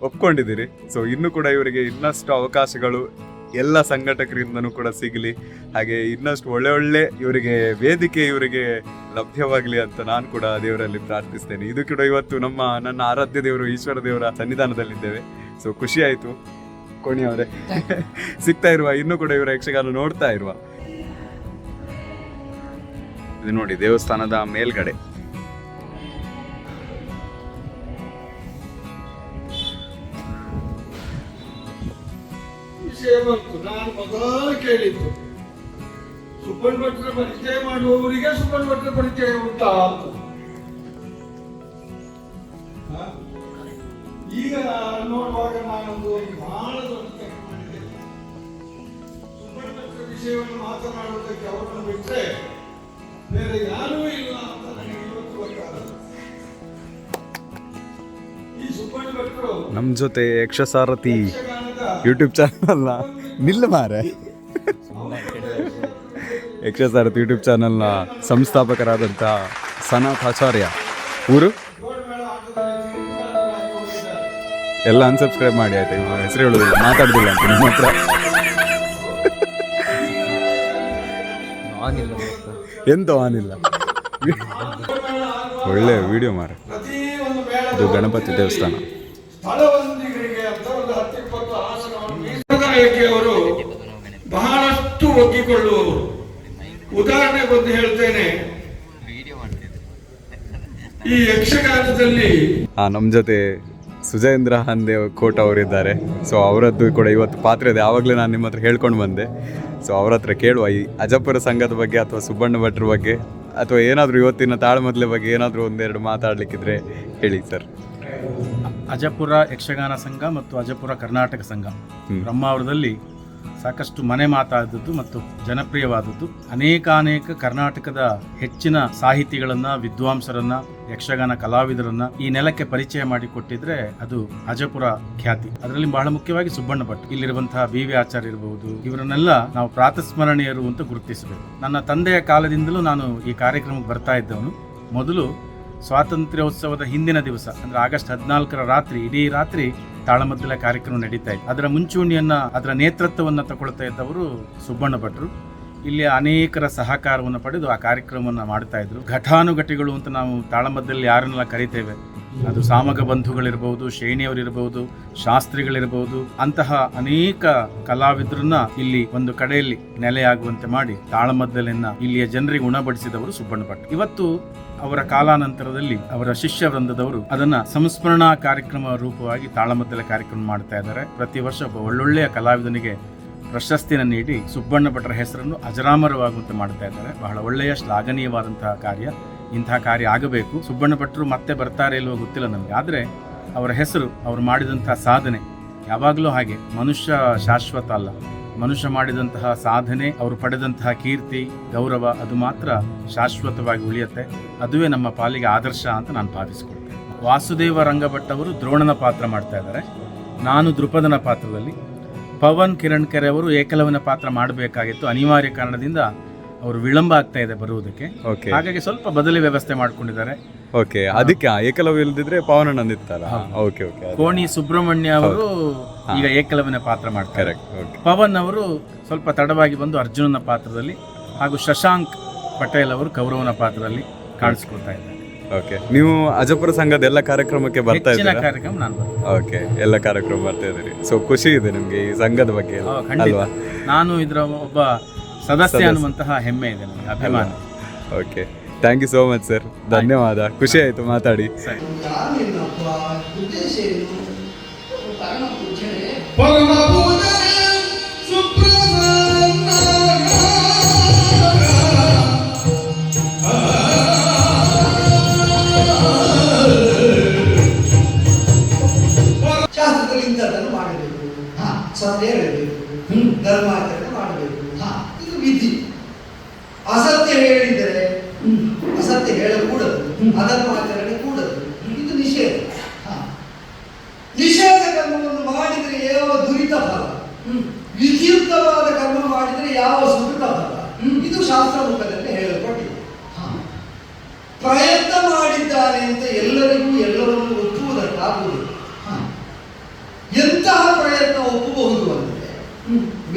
ಒಪ್ಕೊಂಡಿದ್ದೀರಿ. ಸೊ ಇನ್ನು ಕೂಡ ಇವರಿಗೆ ಇನ್ನಷ್ಟು ಅವಕಾಶಗಳು ಎಲ್ಲ ಸಂಘಟಕರಿಂದನೂ ಕೂಡ ಸಿಗಲಿ. ಹಾಗೆ ಇನ್ನಷ್ಟು ಒಳ್ಳೆ ಒಳ್ಳೆ ಇವರಿಗೆ ವೇದಿಕೆ ಇವರಿಗೆ ಲಭ್ಯವಾಗಲಿ ಅಂತ ನಾನು ಕೂಡ ದೇವರಲ್ಲಿ ಪ್ರಾರ್ಥಿಸ್ತೇನೆ. ಇದು ಕೂಡ ಇವತ್ತು ನಮ್ಮ ನನ್ನ ಆರಾಧ್ಯ ದೇವರು ಈಶ್ವರ ದೇವರ ಸನ್ನಿಧಾನದಲ್ಲಿದ್ದೇವೆ. ಸೊ ಖುಷಿ ಆಯಿತು ಕೋಣಿ ಅವರೇ ಸಿಗ್ತಾ ಇರುವ ಇನ್ನೂ ಕೂಡ ಇವರ ಯಕ್ಷಗಾನ ನೋಡ್ತಾ ಇರುವ. ಇದು ನೋಡಿ ದೇವಸ್ಥಾನದ ಮೇಲ್ಗಡೆ. ವಿಷಯ ಬಂತು ನಾನು ಮೊದಲು ಕೇಳಿದ್ದು ಸುಬ್ಬಣ್ಣ ಭಟ್ರ ಪರಿಚಯ ಮಾಡುವವರಿಗೆ ಸುಬ್ಬಣ್ಣ ಭಟ್ರ ಪರಿಚಯ ಉಂಟಾ ಅಂತ. ಈಗ ನೋಡುವಾಗ ನಾನೊಂದು ಬಹಳ ದೊಡ್ಡ ತಪ್ಪು ಮಾಡಿದೆ. ಸುಬ್ಬಣ್ಣ ಭಟ್ರ ವಿಷಯವನ್ನು ಮಾತನಾಡುವುದಕ್ಕೆ ಅವರನ್ನು ಬಿಟ್ಟರೆ ಬೇರೆ ಯಾರೂ ಇಲ್ಲ ಅಂತ ನನಗೆ ಇವತ್ತು ಗೊತ್ತಾಗಲ್ಲ. ಈ ಸುಬ್ಬಣ್ಣ ಭಟ್ರು ನಮ್ಮ ಜೊತೆ ಯಕ್ಷಸಾರಥಿ ಯೂಟ್ಯೂಬ್ ಚಾನಲ್ನ ನಿಲ್ಲ ಮಾರೆ. ಯಕ್ಷಸಾರಥಿ ಯೂಟ್ಯೂಬ್ ಚಾನಲ್ನ ಸಂಸ್ಥಾಪಕರಾದಂಥ ಸನಾಥ್ ಆಚಾರ್ಯ. ಊರು? ಎಲ್ಲ ಅನ್ಸಬ್ಸ್ಕ್ರೈಬ್ ಮಾಡಿ ಆಯ್ತು? ನಿಮ್ಮ ಹೆಸರು ಹೇಳೋದಿಲ್ಲ ಮಾತಾಡೋದಿಲ್ಲ ಅಂತ ನಿಮ್ಮ ಹತ್ರ. ಎಂತ ಆನಿಲ್ಲ ಒಳ್ಳೆ ವಿಡಿಯೋ ಮಾರ. ಇದು ಗಣಪತಿ ದೇವಸ್ಥಾನ ಸ್ಥಳವಂದಿಗರಿಗೆ ಅಂತ ಒಂದು ಹತ್ತಿಪ್ಪತ್ತು ಆಸನವನ್ನು ಮೀಸಲಾಗಿ ಅವರು ಬಹಳಷ್ಟು ಒಗ್ಗಿಕೊಳ್ಳುವವರು ಉದಾಹರಣೆ ಬಂದು ಹೇಳ್ತೇನೆ. ಈ ಯಕ್ಷಗಾನದಲ್ಲಿ ನಮ್ಮ ಜೊತೆ ಸುಜೇಂದ್ರ ಹಂದೆ ಕೋಟ್ ಅವರಿದ್ದಾರೆ. ಸೊ ಅವರದ್ದು ಕೂಡ ಇವತ್ತು ಪಾತ್ರ ಇದೆ. ಆವಾಗಲೇ ನಾನು ನಿಮ್ಮ ಹತ್ರ ಹೇಳ್ಕೊಂಡು ಬಂದೆ. ಸೊ ಅವ್ರ ಹತ್ರ ಕೇಳುವ. ಈ ಅಜಪುರ ಸಂಘದ ಬಗ್ಗೆ ಅಥವಾ ಸುಬ್ಬಣ್ಣ ಭಟ್ರ ಬಗ್ಗೆ ಅಥವಾ ಏನಾದರೂ ಇವತ್ತಿನ ತಾಳ್ಮದ್ಲೆ ಬಗ್ಗೆ ಏನಾದರೂ ಒಂದೆರಡು ಮಾತಾಡಲಿಕ್ಕಿದ್ರೆ ಹೇಳಿ ಸರ್. ಅಜಪುರ ಯಕ್ಷಗಾನ ಸಂಘ ಮತ್ತು ಅಜಪುರ ಕರ್ನಾಟಕ ಸಂಘ ಹ್ಮ್. ಬ್ರಹ್ಮಾವರದಲ್ಲಿ ಸಾಕಷ್ಟು ಮನೆ ಮಾತಾದದ್ದು ಮತ್ತು ಜನಪ್ರಿಯವಾದದ್ದು. ಅನೇಕಾನೇಕ ಕರ್ನಾಟಕದ ಹೆಚ್ಚಿನ ಸಾಹಿತಿಗಳನ್ನ, ವಿದ್ವಾಂಸರನ್ನ, ಯಕ್ಷಗಾನ ಕಲಾವಿದರನ್ನ ಈ ನೆಲಕ್ಕೆ ಪರಿಚಯ ಮಾಡಿಕೊಟ್ಟಿದ್ರೆ ಅದು ಅಜಪುರ ಖ್ಯಾತಿ. ಅದರಲ್ಲಿ ಬಹಳ ಮುಖ್ಯವಾಗಿ ಸುಬ್ಬಣ್ಣ ಭಟ್. ಇಲ್ಲಿರುವಂತಹ ಬಿ ವಿ ಆಚಾರ್ಯ ಇರಬಹುದು ಇವರನ್ನೆಲ್ಲ ನಾವು ಪ್ರಾತಸ್ಮರಣೀಯರು ಅಂತ ಗುರುತಿಸಬೇಕು. ನನ್ನ ತಂದೆಯ ಕಾಲದಿಂದಲೂ ನಾನು ಈ ಕಾರ್ಯಕ್ರಮಕ್ಕೆ ಬರ್ತಾ ಇದ್ದವನು. ಮೊದಲು ಸ್ವಾತಂತ್ರ್ಯೋತ್ಸವದ ಹಿಂದಿನ ದಿವಸ, ಅಂದ್ರೆ ಆಗಸ್ಟ್ ಹದಿನಾಲ್ಕರ ರಾತ್ರಿ, ಇಡೀ ರಾತ್ರಿ ತಾಳಮದ್ದಲೆ ಕಾರ್ಯಕ್ರಮ ನಡೀತಾ ಇತ್ತು. ಅದರ ಮುಂಚೂಣಿಯನ್ನ, ಅದರ ನೇತೃತ್ವವನ್ನು ತಗೊಳ್ತಾ ಇದ್ದವರು ಸುಬ್ಬಣ್ಣ ಭಟ್ರು. ಇಲ್ಲಿ ಅನೇಕರ ಸಹಕಾರವನ್ನು ಪಡೆದು ಆ ಕಾರ್ಯಕ್ರಮವನ್ನು ಮಾಡ್ತಾ ಇದ್ರು. ಘಟಾನುಘಟಿಗಳು ಅಂತ ನಾವು ತಾಳಮದ್ದಲ್ಲಿ ಯಾರನ್ನೆಲ್ಲ ಕರಿತೇವೆ? ಅದು ಸಾಮಗ ಬಂಧುಗಳಿರ್ಬಹುದು ಶ್ರೇಣಿಯವರಿರಬಹುದು ಶಾಸ್ತ್ರಿಗಳಿರ್ಬಹುದು ಅಂತಹ ಅನೇಕ ಕಲಾವಿದರನ್ನ ಇಲ್ಲಿ ಒಂದು ಕಡೆಯಲ್ಲಿ ನೆಲೆಯಾಗುವಂತೆ ಮಾಡಿ ತಾಳಮದ್ದಲಿನ ಇಲ್ಲಿಯ ಜನರಿಗೆ ಉಣಬಡಿಸಿದವರು ಸುಬ್ಬಣ್ಣ ಭಟ್. ಇವತ್ತು ಅವರ ಕಾಲಾನಂತರದಲ್ಲಿ ಅವರ ಶಿಷ್ಯ ವೃಂದದವರು ಅದನ್ನ ಸಂಸ್ಮರಣಾ ಕಾರ್ಯಕ್ರಮ ರೂಪವಾಗಿ ತಾಳಮದ್ದಲೆ ಕಾರ್ಯಕ್ರಮ ಮಾಡ್ತಾ ಇದ್ದಾರೆ. ಪ್ರತಿ ವರ್ಷ ಒಬ್ಬ ಒಳ್ಳೊಳ್ಳೆಯ ಕಲಾವಿದನಿಗೆ ಪ್ರಶಸ್ತಿಯನ್ನು ನೀಡಿ ಸುಬ್ಬಣ್ಣ ಭಟ್ರ ಹೆಸರನ್ನು ಅಜರಾಮರವಾಗುವಂತೆ ಮಾಡ್ತಾ ಇದ್ದಾರೆ. ಬಹಳ ಒಳ್ಳೆಯ ಶ್ಲಾಘನೀಯವಾದಂತಹ ಕಾರ್ಯ. ಇಂತಹ ಕಾರ್ಯ ಆಗಬೇಕು. ಸುಬ್ಬಣ್ಣ ಭಟ್ರು ಮತ್ತೆ ಬರ್ತಾರೆ ಇಲ್ವೋ ಗೊತ್ತಿಲ್ಲ ನಮಗೆ ಆದರೆ ಅವರ ಹೆಸರು, ಅವರು ಮಾಡಿದಂತಹ ಸಾಧನೆ ಯಾವಾಗಲೂ ಹಾಗೆ. ಮನುಷ್ಯ ಶಾಶ್ವತ ಅಲ್ಲ. ಮನುಷ್ಯ ಮಾಡಿದಂತಹ ಸಾಧನೆ, ಅವರು ಪಡೆದಂತಹ ಕೀರ್ತಿ, ಗೌರವ, ಅದು ಮಾತ್ರ ಶಾಶ್ವತವಾಗಿ ಉಳಿಯುತ್ತೆ. ಅದುವೇ ನಮ್ಮ ಪಾಲಿಗೆ ಆದರ್ಶ ಅಂತ ನಾನು ಭಾವಿಸ್ಕೊಳ್ತೇನೆ. ವಾಸುದೇವ ರಂಗಭಟ್ ಅವರು ದ್ರೋಣನ ಪಾತ್ರ ಮಾಡ್ತಾ ಇದ್ದಾರೆ. ನಾನು ದೃಪದನ ಪಾತ್ರದಲ್ಲಿ. ಪವನ್ ಕಿರಣ್ ಕೆರೆ ಅವರು ಏಕಲವನ ಪಾತ್ರ ಮಾಡಬೇಕಾಗಿತ್ತು. ಅನಿವಾರ್ಯ ಕಾರಣದಿಂದ ಅವರು ವಿಳಂಬ ಆಗ್ತಾ ಇದೆ ಬರುವುದಕ್ಕೆ. ಓಕೆ ಹಾಗಾಗಿ ಸ್ವಲ್ಪ ಬದಲಿ ವ್ಯವಸ್ಥೆ ಮಾಡ್ಕೊಂಡಿದ್ದಾರೆ. ಓಕೆ ಅದಕ್ಕೆ ಏಕಲವ್ಯ ಇಲ್ದಿದ್ರೆ ಪವನಣ್ಣಂದ್ ಇತ್ತಲ್ಲ ಓಕೆ ಓಕೆ ಕೋಣಿ ಸುಬ್ರಹ್ಮಣ್ಯ ಅವರು ಈಗ ಏಕಲವ್ಯನ ಪಾತ್ರ ಮಾಡ್ತಾರೆ. ಪವನ್ ಅವರು ಸ್ವಲ್ಪ ತಡವಾಗಿ ಬಂದು ಅರ್ಜುನನ ಪಾತ್ರದಲ್ಲಿ ಹಾಗೂ ಶಶಾಂಕ್ ಪಟೇಲ್ ಅವರು ಕೌರವನ ಪಾತ್ರದಲ್ಲಿ ಕಾಣಿಸ್ಕೊಳ್ತಾ ಇದ್ದಾರೆ. ಓಕೆ ನೀವು ಅಜಪುರ ಸಂಘದ ಎಲ್ಲ ಕಾರ್ಯಕ್ರಮಕ್ಕೆ ಬರ್ತಾ ಇದ್ದೀರಾ? ಕಾರ್ಯಕ್ರಮ ನಾನು. ಓಕೆ ಎಲ್ಲ ಕಾರ್ಯಕ್ರಮ ಬರ್ತಾ ಇದ್ದೀರಿ. ಸೊ ಖುಷಿ ಇದೆ ನಿಮಗೆ ಈ ಸಂಘದ ಬಗ್ಗೆ ಅಲ್ವಾ? ನಾನು ಇದರ ಒಬ್ಬ ಸದಸ್ಯ ಅನ್ನುವಂತಹ ಹೆಮ್ಮೆ ಇದೆ ನನಗೆ ಅಭಿಮಾನ. Okay thank you so much sir ಧನ್ಯವಾದ. ಖುಷಿ ಆಯಿತು ಮಾತಾಡಿ. ಧರ್ಮ ಉದ್ದೇಶ ಏನು ಅಸತ್ಯ ಹೇಳಿದರೆ ಅಸತ್ಯ ಹೇಳಕೂಡದು ಅಧರ್ಮಾಚರಣೆ ಕೂಡದು ಇದು ನಿಷೇಧ. ನಿಷೇಧ ಕರ್ಮವನ್ನು ಮಾಡಿದರೆ ಯಾವ ದುರಿತ ಫಲ? ವಿಧಿಯುಕ್ತವಾದ ಕರ್ಮ ಮಾಡಿದರೆ ಯಾವ ಸುಕೃತ ಫಲ? ಇದು ಶಾಸ್ತ್ರ ಮುಖದಲ್ಲಿ ಹೇಳಲ್ಪಟ್ಟಿದೆ. ಪ್ರಯತ್ನ ಮಾಡಿದ್ದಾರೆ ಅಂತ ಎಲ್ಲರಿಗೂ ಎಲ್ಲರನ್ನು ಒಪ್ಪುವುದಕ್ಕಾಗುವುದು. ಎಂತಹ ಪ್ರಯತ್ನ ಒಪ್ಪಬಹುದು ಅಂದರೆ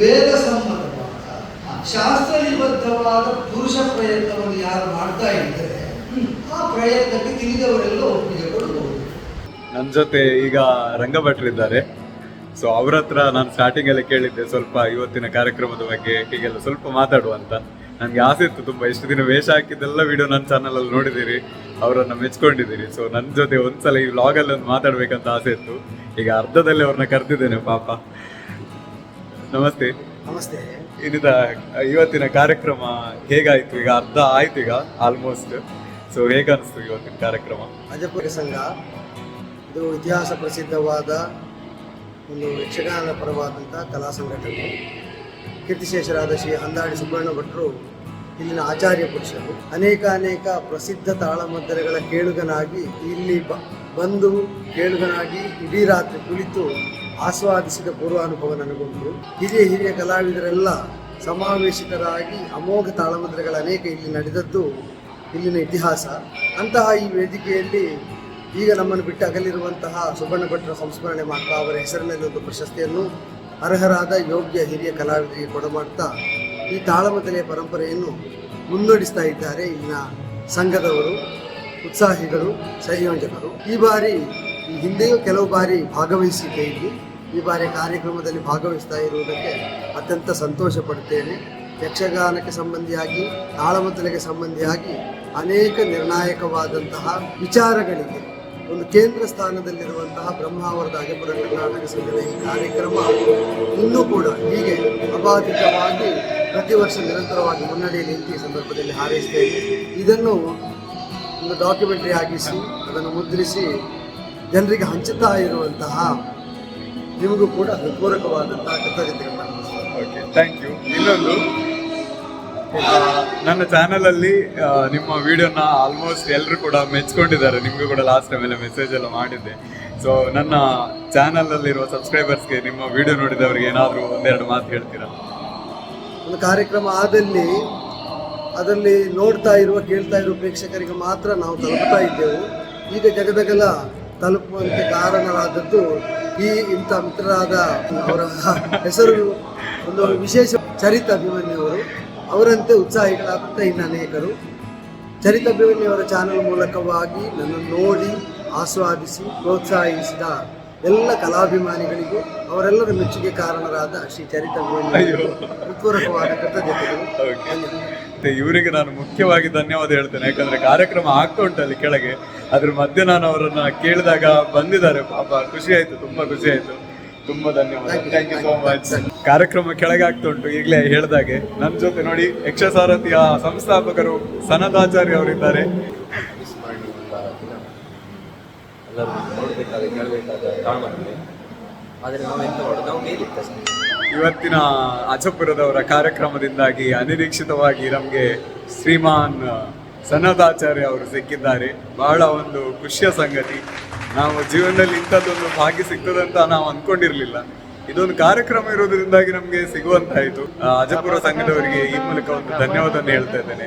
ವೇದ ಸಮ್ಮತವಾದ ಶಾಸ್ತ್ರ ನಿಬದ್ಧವಾದ ಪುರುಷ ಪ್ರಯತ್ನವನ್ನು ಯಾರು ಮಾಡ್ತಾ ಇದ್ದಾರೆ ಆ ಪ್ರಯತ್ನಕ್ಕೆ ತಿಳಿದವರೆಲ್ಲ ಒಪ್ಪಿಗೆ ಕೊಡಬಹುದು ನನ್ನ ಜೊತೆ ಈಗ ರಂಗಭಟ್ರಿದ್ದಾರೆ. ಸೊ ಅವ್ರ ಹತ್ರ ನಾನು ಸ್ಟಾರ್ಟಿಂಗ್ ಅಲ್ಲಿ ಕೇಳಿದ್ದೆ ಸ್ವಲ್ಪ ಇವತ್ತಿನ ಕಾರ್ಯಕ್ರಮದ ಬಗ್ಗೆ ಹೀಗೆಲ್ಲ ಸ್ವಲ್ಪ ಮಾತಾಡುವ ಅಂತ. ನನಗೆ ಆಸೆ ಇತ್ತು ತುಂಬಾ ಇಷ್ಟು ದಿನ ವೇಷ ಹಾಕಿದ್ದೆಲ್ಲ ವಿಡಿಯೋ ನನ್ನ ಚಾನಲ್ ಅಲ್ಲಿ ನೋಡಿದಿರಿ ಅವರನ್ನ ಮೆಚ್ಕೊಂಡಿದ್ದೀರಿ. ಸೊ ನನ್ನ ಜೊತೆ ಒಂದ್ಸಲ ಈ ವ್ಲಾಗ್ ಅಲ್ಲಿ ಒಂದು ಮಾತಾಡ್ಬೇಕಂತ ಆಸೆ ಇತ್ತು. ಈಗ ಅರ್ಧದಲ್ಲಿ ಅವ್ರನ್ನ ಕರೆದಿದ್ದೇನೆ ಪಾಪ. ನಮಸ್ತೆ. ನಮಸ್ತೆ. ಇನಿದ ಇವತ್ತಿನ ಕಾರ್ಯಕ್ರಮ ಹೇಗಾಯ್ತು? ಈಗ ಅರ್ಧ ಆಯ್ತು ಈಗ ಆಲ್ಮೋಸ್ಟ್ ಸೊ ಹೇಗನ್ನಿಸ್ತು ಇವತ್ತಿನ ಕಾರ್ಯಕ್ರಮ? ಅಜಪುರ ಸಂಘ, ಇದು ಇತಿಹಾಸ ಪ್ರಸಿದ್ಧವಾದ ಒಂದು ಯಕ್ಷಗಾನ ಪರವಾದಂಥ ಕಲಾ ಸಂಘಟನೆ. ಕೀರ್ತಿಶೇಷರಾದ ಶ್ರೀ ಅಂದಾಡಿ ಸುಬ್ಬಣ್ಣ ಭಟ್ರು, ಇಲ್ಲಿನ ಆಚಾರ್ಯ ಪುರುಷರು, ಅನೇಕ ಅನೇಕ ಪ್ರಸಿದ್ಧ ತಾಳಮದ್ದರೆಗಳ ಕೇಳುಗನಾಗಿ ಇಲ್ಲಿ ಬಂದು ಕೇಳುಗನಾಗಿ ಇಡೀ ರಾತ್ರಿ ಕುಳಿತು ಆಸ್ವಾದಿಸಿದ ಪೂರ್ವಾನುಭವ ನನಗುಂಟು. ಹಿರಿಯ ಹಿರಿಯ ಕಲಾವಿದರೆಲ್ಲ ಸಮಾವೇಶಿತರಾಗಿ ಅಮೋಘ ತಾಳಮದ್ರಗಳ ಅನೇಕ ಇಲ್ಲಿ ನಡೆದದ್ದು ಇಲ್ಲಿನ ಇತಿಹಾಸ. ಅಂತಹ ಈ ವೇದಿಕೆಯಲ್ಲಿ ಈಗ ನಮ್ಮನ್ನು ಬಿಟ್ಟು ಅಗಲಿರುವಂತಹ ಸುಬ್ಬಣ್ಣ ಭಟ್ರ ಸಂಸ್ಮರಣೆ ಮಾಡ್ತಾ ಅವರ ಹೆಸರಿನಲ್ಲಿ ಒಂದು ಪ್ರಶಸ್ತಿಯನ್ನು ಅರ್ಹರಾದ ಯೋಗ್ಯ ಹಿರಿಯ ಕಲಾವಿದರಿಗೆ ಕೊಡಮಾಡ್ತಾ ಈ ತಾಳಮದಲೆಯ ಪರಂಪರೆಯನ್ನು ಮುನ್ನಡೆಸ್ತಾ ಇದ್ದಾರೆ ಇಲ್ಲಿನ ಸಂಘದವರು, ಉತ್ಸಾಹಿಗಳು ಸಂಯೋಜಕರು ಈ ಬಾರಿ ಹಿಂದೆಯೂ ಕೆಲವು ಬಾರಿ ಭಾಗವಹಿಸಿದ್ದೆ ಇಲ್ಲಿ. ಈ ಬಾರಿ ಕಾರ್ಯಕ್ರಮದಲ್ಲಿ ಭಾಗವಹಿಸ್ತಾ ಇರುವುದಕ್ಕೆ ಅತ್ಯಂತ ಸಂತೋಷ ಪಡ್ತೇನೆ ಯಕ್ಷಗಾನಕ್ಕೆ ಸಂಬಂಧಿಯಾಗಿ ತಾಳಮದ್ದಲೆಗೆ ಸಂಬಂಧಿಯಾಗಿ ಅನೇಕ ನಿರ್ಣಾಯಕವಾದಂತಹ ವಿಚಾರಗಳಿಗೆ ಒಂದು ಕೇಂದ್ರ ಸ್ಥಾನದಲ್ಲಿರುವಂತಹ ಬ್ರಹ್ಮಾವರದ ಅಗಪುರ ಕರ್ನಾಟಕ ಸಂಘದ ಈ ಕಾರ್ಯಕ್ರಮ ಇನ್ನೂ ಕೂಡ ಹೀಗೆ ಅಬಾಧಿತವಾಗಿ ಪ್ರತಿ ವರ್ಷ ನಿರಂತರವಾಗಿ ಮುನ್ನಡೆಯಲ್ಲಿ ಈ ಸಂದರ್ಭದಲ್ಲಿ ಹಾರೈಸ್ತೇವೆ ಇದನ್ನು ಒಂದು ಡಾಕ್ಯುಮೆಂಟರಿ ಆಗಿಸಿ, ಅದನ್ನು ಮುದ್ರಿಸಿ ಜನರಿಗೆ ಹಂಚುತ್ತಾ ಇರುವಂತಹ ನಿಮಗೂ ಕೂಡ ಪೂರಕವಾದಂತಹ. ಓಕೆ ಥ್ಯಾಂಕ್ ಯು ಇನ್ನೊಂದು ನನ್ನ ಚಾನಲಲ್ಲಿ ನಿಮ್ಮ ವಿಡಿಯೋನ ಆಲ್ಮೋಸ್ಟ್ ಎಲ್ಲರೂ ಕೂಡ ಮೆಚ್ಕೊಂಡಿದ್ದಾರೆ. ನಿಮಗೂ ಕೂಡ ಲಾಸ್ಟ್ ಟೈಮ್ ಎಲ್ಲ ಮೆಸೇಜ್ ಎಲ್ಲ ಮಾಡಿದ್ದೆ. ಸೊ ನನ್ನ ಚಾನಲಲ್ಲಿರುವ ಸಬ್ಸ್ಕ್ರೈಬರ್ಸ್ಗೆ ನಿಮ್ಮ ವಿಡಿಯೋ ನೋಡಿದವರಿಗೆ ಏನಾದರೂ ಒಂದೆರಡು ಮಾತು ಹೇಳ್ತೀರಾ? ಒಂದು ಕಾರ್ಯಕ್ರಮ ಆದಲ್ಲಿ ಅದರಲ್ಲಿ ನೋಡ್ತಾ ಇರುವ ಕೇಳ್ತಾ ಇರುವ ಪ್ರೇಕ್ಷಕರಿಗೆ ಮಾತ್ರ ನಾವು ತಲುಪ್ತಾ ಇದ್ದೆವು. ಈಗ ಜಗದಗಲ ತಲುಪುವಂತೆ ಕಾರಣರಾದದ್ದು ಈ ಇಂಥ ಮಿತ್ರರಾದ ಅವರ ಹೆಸರು ಒಂದು ವಿಶೇಷ ಚರಿತ ಅಭಿಮನ್ಯವರು ಅವರಂತೆ ಉತ್ಸಾಹಿಗಳಾದಂಥ ಇನ್ನು ಅನೇಕರು. ಚರಿತ ಅಭಿಮನ್ಯವರ ಚಾನಲ್ ಮೂಲಕವಾಗಿ ನನ್ನನ್ನು ನೋಡಿ ಆಸ್ವಾದಿಸಿ ಪ್ರೋತ್ಸಾಹಿಸಿದ ಎಲ್ಲ ಕಲಾಭಿಮಾನಿಗಳಿಗೂ ಅವರೆಲ್ಲರ ಮೆಚ್ಚುಗೆ ಕಾರಣರಾದ ಶ್ರೀ ಚರಿತ ಹೃತ್ಪೂರ್ವಕವಾದ ಕೃತಜ್ಞತೆಗಳು. ಇವರಿಗೆ ನಾನು ಮುಖ್ಯವಾಗಿ ಧನ್ಯವಾದ ಹೇಳ್ತೇನೆ. ಯಾಕಂದ್ರೆ ಕಾರ್ಯಕ್ರಮ ಆಗ್ತಾ ಉಂಟಲ್ಲಿ ಕೆಳಗೆ. ಅದ್ರ ಮಧ್ಯೆ ನಾನು ಅವರನ್ನ ಕೇಳಿದಾಗ ಬಂದಿದ್ದಾರೆ ಪಾಪ. ಖುಷಿ ಆಯ್ತು ತುಂಬಾ ಖುಷಿ ಆಯ್ತು. ತುಂಬಾ ಧನ್ಯವಾದ. ಥ್ಯಾಂಕ್ ಯು ಸೋ ಮಚ್ ಕಾರ್ಯಕ್ರಮ ಕೆಳಗಾಗ್ತಾ ಉಂಟು ಈಗಲೇ ಹೇಳ್ದಾಗೆ. ನನ್ನ ಜೊತೆ ನೋಡಿ ಯಕ್ಷಸಾರಥಿಯ ಸಂಸ್ಥಾಪಕರು ಸನದಾಚಾರ್ಯ ಅವರಿದ್ದಾರೆ. ಇವತ್ತಿನ ಅಜಪುರದವರ ಕಾರ್ಯಕ್ರಮದಿಂದಾಗಿ ಅನಿರೀಕ್ಷಿತವಾಗಿ ನಮಗೆ ಶ್ರೀಮಾನ್ ಸನದಾಚಾರ್ಯ ಅವರು ಸಿಕ್ಕಿದ್ದಾರೆ. ಬಹಳ ಒಂದು ಖುಷಿಯ ಸಂಗತಿ. ನಾವು ಜೀವನದಲ್ಲಿ ಇಂಥದ್ದೊಂದು ಭಾಗ್ಯ ಸಿಗ್ತದಂತ ನಾವು ಅನ್ಕೊಂಡಿರ್ಲಿಲ್ಲ. ಇದೊಂದು ಕಾರ್ಯಕ್ರಮ ಇರೋದ್ರಿಂದಾಗಿ ನಮಗೆ ಸಿಗುವಂತಾಯ್ತು. ಅಜಪುರ ಸಂಘದವರಿಗೆ ಈ ಮೂಲಕ ಒಂದು ಧನ್ಯವಾದ ಹೇಳ್ತಾ ಇದ್ದೇನೆ.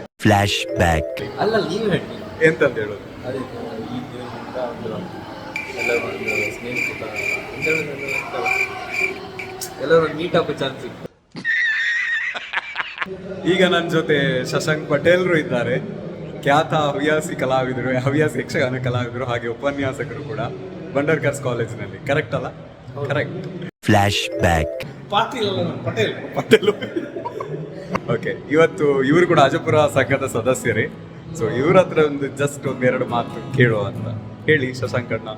ಅಲ್ಲ ನೀವು ಹೇಳಿ. ಎಂತಂತ ಹೇಳೋದು? ಎಲ್ಲರೂ ಅಂತ ಚಾನ್ಸ್ ಸಿಕ್ತು ಈಗ ನನ್ನ ಜೊತೆ ಶಶಾಂಕ್ ಪಟೇಲ್ರು ಇದ್ದಾರೆ. ಖ್ಯಾತ ಹವ್ಯಾಸಿ ಕಲಾವಿದರು ಹವ್ಯಾಸಿ ಯಕ್ಷಗಾನ ಕಲಾವಿದರು ಹಾಗೆ ಉಪನ್ಯಾಸಕರು ಕೂಡ ಬಂಡರ್ಕರ್ಸ್ ಕಾಲೇಜಿನಲ್ಲಿ ಕರೆಕ್ಟ್ ಅಲ್ಲ? Correct flash back Patel. Patel. Okay ಇವತ್ತು ಇವರು ಕೂಡ ಅಜಪುರ ಸಂಘದ ಸದಸ್ಯರೇ. ಸೊ ಇವ್ರ ಹತ್ರ ಒಂದು ಜಸ್ಟ್ ಒಂದೆರಡು ಮಾತು ಕೇಳುವ ಅಂತ. ಹೇಳಿ ಶಶಾಂಕಣ್ಣ.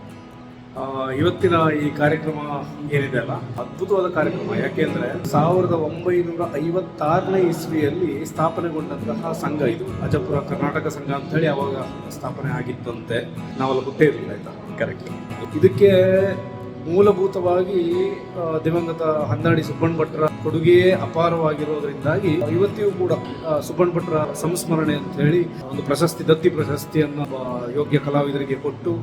ಇವತ್ತಿನ ಈ ಕಾರ್ಯಕ್ರಮ ಏನಿದೆ ಅಲ್ಲ? ಅದ್ಭುತವಾದ ಕಾರ್ಯಕ್ರಮ. ಯಾಕೆಂದ್ರೆ ಸಾವಿರದ ಒಂಬೈನೂರ ಐವತ್ತಾರನೇ ಇಸ್ವಿಯಲ್ಲಿ ಸ್ಥಾಪನೆಗೊಂಡಂತಹ ಸಂಘ ಇದು. ಅಜಪುರ ಕರ್ನಾಟಕ ಸಂಘ ಅಂತ ಹೇಳಿ ಅವಾಗ ಸ್ಥಾಪನೆ ಆಗಿತ್ತಂತೆ. ನಾವೆಲ್ಲ ಗೊತ್ತೇ ಇರಲಿಲ್ಲ ಆಯ್ತಾ? ಕರೆಕ್ಟ್ ಇದಕ್ಕೆ ಮೂಲಭೂತವಾಗಿ ದಿವಂಗತ ಹನ್ನಾಡಿ ಸುಬ್ಬಣ್ಣ ಭಟ್ರ ಕೊಡುಗೆಯೇ ಅಪಾರವಾಗಿರೋದ್ರಿಂದಾಗಿ ಇವತ್ತಿಗೂ ಕೂಡ ಸುಬ್ಬಣ್ಣ ಭಟ್ರ ಸಂಸ್ಮರಣೆ ಅಂತ ಹೇಳಿ ಒಂದು ಪ್ರಶಸ್ತಿ, ದತ್ತಿ ಪ್ರಶಸ್ತಿಯನ್ನು ಯೋಗ್ಯ ಕಲಾವಿದರಿಗೆ ಕೊಟ್ಟು,